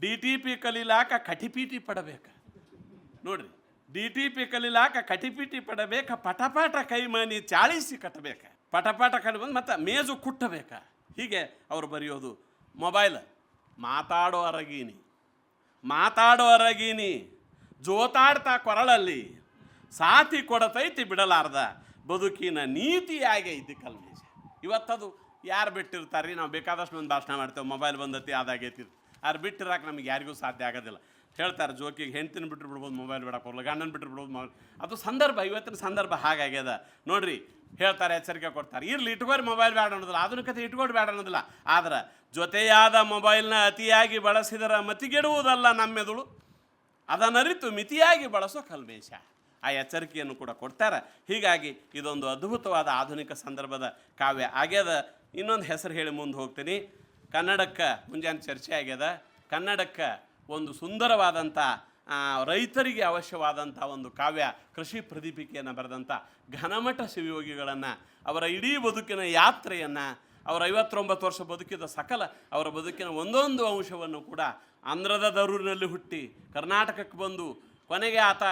ಡಿ ಟಿ ಪಿ ಕಲೀಲಾಕ ಕಟಿಪಿಟಿ ಪಡಬೇಕು. ನೋಡ್ರಿ. ಡಿ ಟಿ ಪಿ ಕಲೀಲಾಕ ಕಟಿಪಿಟಿ ಪಡಬೇಕ ಪಟಪಾಟ ಕೈಮನಿ ಚಾಳಿಸಿ ಕಟ್ಟಬೇಕ. ಪಟಪಾಟ ಕಟ್ ಬಂದು ಮತ್ತೆ ಮೇಜು ಕುಟ್ಟಬೇಕ. ಹೀಗೆ ಅವರು ಬರೆಯೋದು. ಮೊಬೈಲ್, ಮಾತಾಡೋ ಅರಗೀನಿ. ಮಾತಾಡೋ ಅರಗೀನಿ. ಜೋತಾಡ್ತಾ ಕೊರಳಲ್ಲಿ. ಸಾತಿ ಕೊಡತೈತಿ ಬಿಡಲಾರ್ದ. ಬದುಕಿನ ನೀತಿಯಾಗೆ ಇದ್ದು ಕಲ್ಮೇಜ. ಇವತ್ತದು ಯಾರು ಬಿಟ್ಟಿರ್ತಾರೆ ನಾವು ಬೇಕಾದಷ್ಟು ಒಂದು ಭಾಷಣ ಮಾಡ್ತೇವೆ. ಮೊಬೈಲ್ ಬಂದತಿ, ಅದಾಗೈತಿ. ಅದು ಬಿಟ್ಟಿರಾಕ ನಮಗೆ ಯಾರಿಗೂ ಸಾಧ್ಯ ಆಗೋದಿಲ್ಲ. ಹೇಳ್ತಾರೆ, ಜೋಕಿಗೆ ಹೆಂಡ್ತಿನ ಬಿಟ್ಟು ಬಿಡ್ಬೋದು ಮೊಬೈಲ್ ಬಿಡಕ್ಕೆ ಬರಲ್ಲ ಗಂಡನ ಬಿಟ್ಟು ಬಿಡ್ಬೋದು ಮೊಬೈಲ್ ಅದು ಸಂದರ್ಭ, ಇವತ್ತಿನ ಸಂದರ್ಭ ಹಾಗಾಗ್ಯದ ನೋಡ್ರಿ, ಹೇಳ್ತಾರೆ, ಎಚ್ಚರಿಕೆ ಕೊಡ್ತಾರೆ. ಇರ್ಲಿ, ಇಟ್ಕೋರಿ ಮೊಬೈಲ್ ಬೇಡ ಅನ್ನೋದಿಲ್ಲ. ಆಧುನಿಕತೆ ಇಟ್ಕೊಂಡು ಬೇಡ ಅನ್ನೋದಿಲ್ಲ. ಆದ್ರೆ, ಜೊತೆಯಾದ ಮೊಬೈಲ್ನ ಅತಿಯಾಗಿ ಬಳಸಿದರ ಮತಿಗೆಡುವುದಲ್ಲ ನಮ್ಮೆದುಳು. ಅದನ್ನರಿತು ಮಿತಿಯಾಗಿ ಬಳಸೋ ಕಲ್ಮೇಶ. ಆ ಎಚ್ಚರಿಕೆಯನ್ನು ಕೂಡ ಕೊಡ್ತಾರೆ. ಹೀಗಾಗಿ ಇದೊಂದು ಅದ್ಭುತವಾದ ಆಧುನಿಕ ಸಂದರ್ಭದ ಕಾವ್ಯ ಆಗ್ಯದ. ಇನ್ನೊಂದು ಹೆಸರು ಹೇಳಿ ಮುಂದೆ ಹೋಗ್ತೀನಿ. ಕನ್ನಡಕ್ಕೆ, ಮುಂಜಾನೆ ಚರ್ಚೆ ಆಗ್ಯದ. ಕನ್ನಡಕ್ಕೆ ಒಂದು ಸುಂದರವಾದಂಥ ರೈತರಿಗೆ ಅವಶ್ಯವಾದಂಥ ಒಂದು ಕಾವ್ಯ ಕೃಷಿ ಪ್ರದೀಪಿಕೆಯನ್ನು ಬರೆದಂಥ ಘನಮಠ ಶಿವಯೋಗಿಗಳನ್ನು, ಅವರ ಇಡೀ ಬದುಕಿನ ಯಾತ್ರೆಯನ್ನು, ಅವರ ಐವತ್ತೊಂಬತ್ತು ವರ್ಷ ಬದುಕಿದ ಸಕಲ, ಅವರ ಬದುಕಿನ ಒಂದೊಂದು ಅಂಶವನ್ನು ಕೂಡ ಆಂಧ್ರದ ದರೂರಿನಲ್ಲಿ ಹುಟ್ಟಿ, ಕರ್ನಾಟಕಕ್ಕೆ ಬಂದು ಕೊನೆಗೆ ಆತ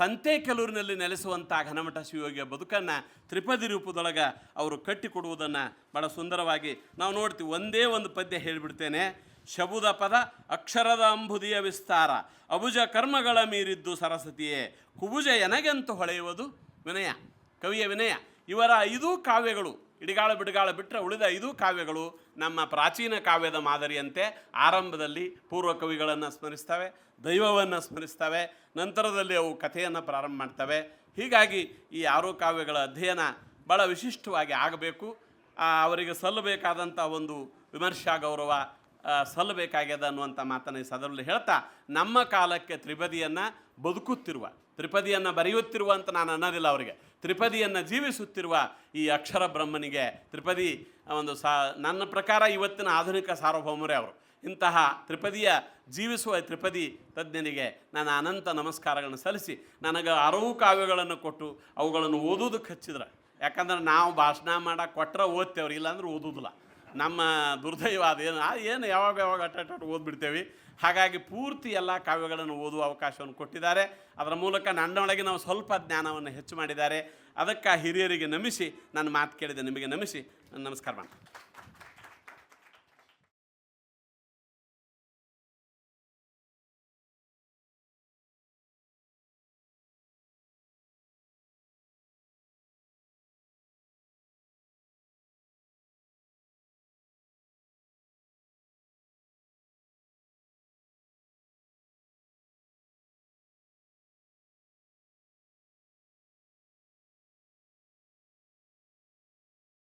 ಸಂತೆಕೆಲೂರಿನಲ್ಲಿ ನೆಲೆಸುವಂಥ ಘನಮಠ ಶಿವಯೋಗಿಯ ಬದುಕನ್ನು ತ್ರಿಪದಿ ರೂಪದೊಳಗೆ ಅವರು ಕಟ್ಟಿಕೊಡುವುದನ್ನು ಭಾಳ ಸುಂದರವಾಗಿ ನಾವು ನೋಡ್ತೀವಿ. ಒಂದೇ ಒಂದು ಪದ್ಯ ಹೇಳಿಬಿಡ್ತೇನೆ. ಶಬುದ ಪದ ಅಕ್ಷರದ ಅಂಬುದಿಯ ವಿಸ್ತಾರ. ಅಬುಜ ಕರ್ಮಗಳ ಮೀರಿದ್ದು ಸರಸ್ವತಿಯೇ. ಕುಬುಜ ಎನಗೆಂತು ಹೊಳೆಯುವುದು? ವಿನಯ. ಕವಿಯ ವಿನಯ. ಇವರ ಐದೂ ಕಾವ್ಯಗಳು. ಇಡಿಗಾಳ ಬಿಡಿಗಾಳ ಬಿಟ್ಟರೆ ಉಳಿದ ಐದೂ ಕಾವ್ಯಗಳು ನಮ್ಮ ಪ್ರಾಚೀನ ಕಾವ್ಯದ ಮಾದರಿಯಂತೆ ಆರಂಭದಲ್ಲಿ ಪೂರ್ವ ಕವಿಗಳನ್ನು ಸ್ಮರಿಸ್ತವೆ, ದೈವವನ್ನು ಸ್ಮರಿಸ್ತವೆ, ನಂತರದಲ್ಲಿ ಅವು ಕಥೆಯನ್ನು ಪ್ರಾರಂಭ ಮಾಡ್ತವೆ. ಹೀಗಾಗಿ ಈ ಆರು ಕಾವ್ಯಗಳ ಅಧ್ಯಯನ ಭಾಳ ವಿಶಿಷ್ಟವಾಗಿ ಆಗಬೇಕು. ಅವರಿಗೆ ಸಲ್ಲಬೇಕಾದಂಥ ಒಂದು ವಿಮರ್ಶಾ ಗೌರವ ಸಲ್ಲಬೇಕಾಗ್ಯದ ಅನ್ನುವಂಥ ಮಾತನ್ನು ಈ ಸದರಲ್ಲಿ ಹೇಳ್ತಾ, ನಮ್ಮ ಕಾಲಕ್ಕೆ ತ್ರಿಪದಿಯನ್ನು ಬದುಕುತ್ತಿರುವ, ತ್ರಿಪದಿಯನ್ನು ಬರೆಯುತ್ತಿರುವ ಅಂತ ನಾನು ಅನ್ನೋದಿಲ್ಲ ಅವರಿಗೆ. ತ್ರಿಪದಿಯನ್ನು ಜೀವಿಸುತ್ತಿರುವ ಈ ಅಕ್ಷರ ಬ್ರಹ್ಮನಿಗೆ ತ್ರಿಪದಿ, ಒಂದು ಸಾ, ನನ್ನ ಪ್ರಕಾರ ಇವತ್ತಿನ ಆಧುನಿಕ ಸಾರ್ವಭೌಮರೇ ಅವರು. ಇಂತಹ ತ್ರಿಪದಿಯ ಜೀವಿಸುವ ತ್ರಿಪದಿ ತಜ್ಞನಿಗೆ ನಾನು ಅನಂತ ನಮಸ್ಕಾರಗಳನ್ನು ಸಲ್ಲಿಸಿ, ನನಗೆ ಅರವು ಕಾವ್ಯಗಳನ್ನು ಕೊಟ್ಟು ಅವುಗಳನ್ನು ಓದೋದಕ್ಕೆ ಹಚ್ಚಿದ್ರೆ. ಯಾಕಂದ್ರೆ ನಾವು ಭಾಷಣ ಮಾಡಕ್ಕೆ ಕೊಟ್ಟರೆ ಓದ್ತೇವ್ರಿ, ಇಲ್ಲಾಂದ್ರೆ ಓದೋದಿಲ್ಲ ನಮ್ಮ ದುರ್ದೈವ ಏನು ಏನು ಯಾವಾಗ ಯಾವಾಗ ಅಟ್ಟಾಟ ಓದ್ಬಿಡ್ತೇವೆ. ಹಾಗಾಗಿ ಪೂರ್ತಿ ಎಲ್ಲ ಕಾವ್ಯಗಳನ್ನು ಓದುವ ಅವಕಾಶವನ್ನು ಕೊಟ್ಟಿದ್ದಾರೆ. ಅದರ ಮೂಲಕ ನನ್ನೊಳಗೆ ನಾವು ಸ್ವಲ್ಪ ಜ್ಞಾನವನ್ನು ಹೆಚ್ಚು ಮಾಡಿದ್ದಾರೆ. ಅದಕ್ಕೆ ಹಿರಿಯರಿಗೆ ನಮಿಸಿ, ನನ್ನ ಮಾತು ಕೇಳಿದೆ ನಿಮಗೆ ನಮಿಸಿ, ನಮಸ್ಕಾರ ಮಾಡ್ತೀನಿ.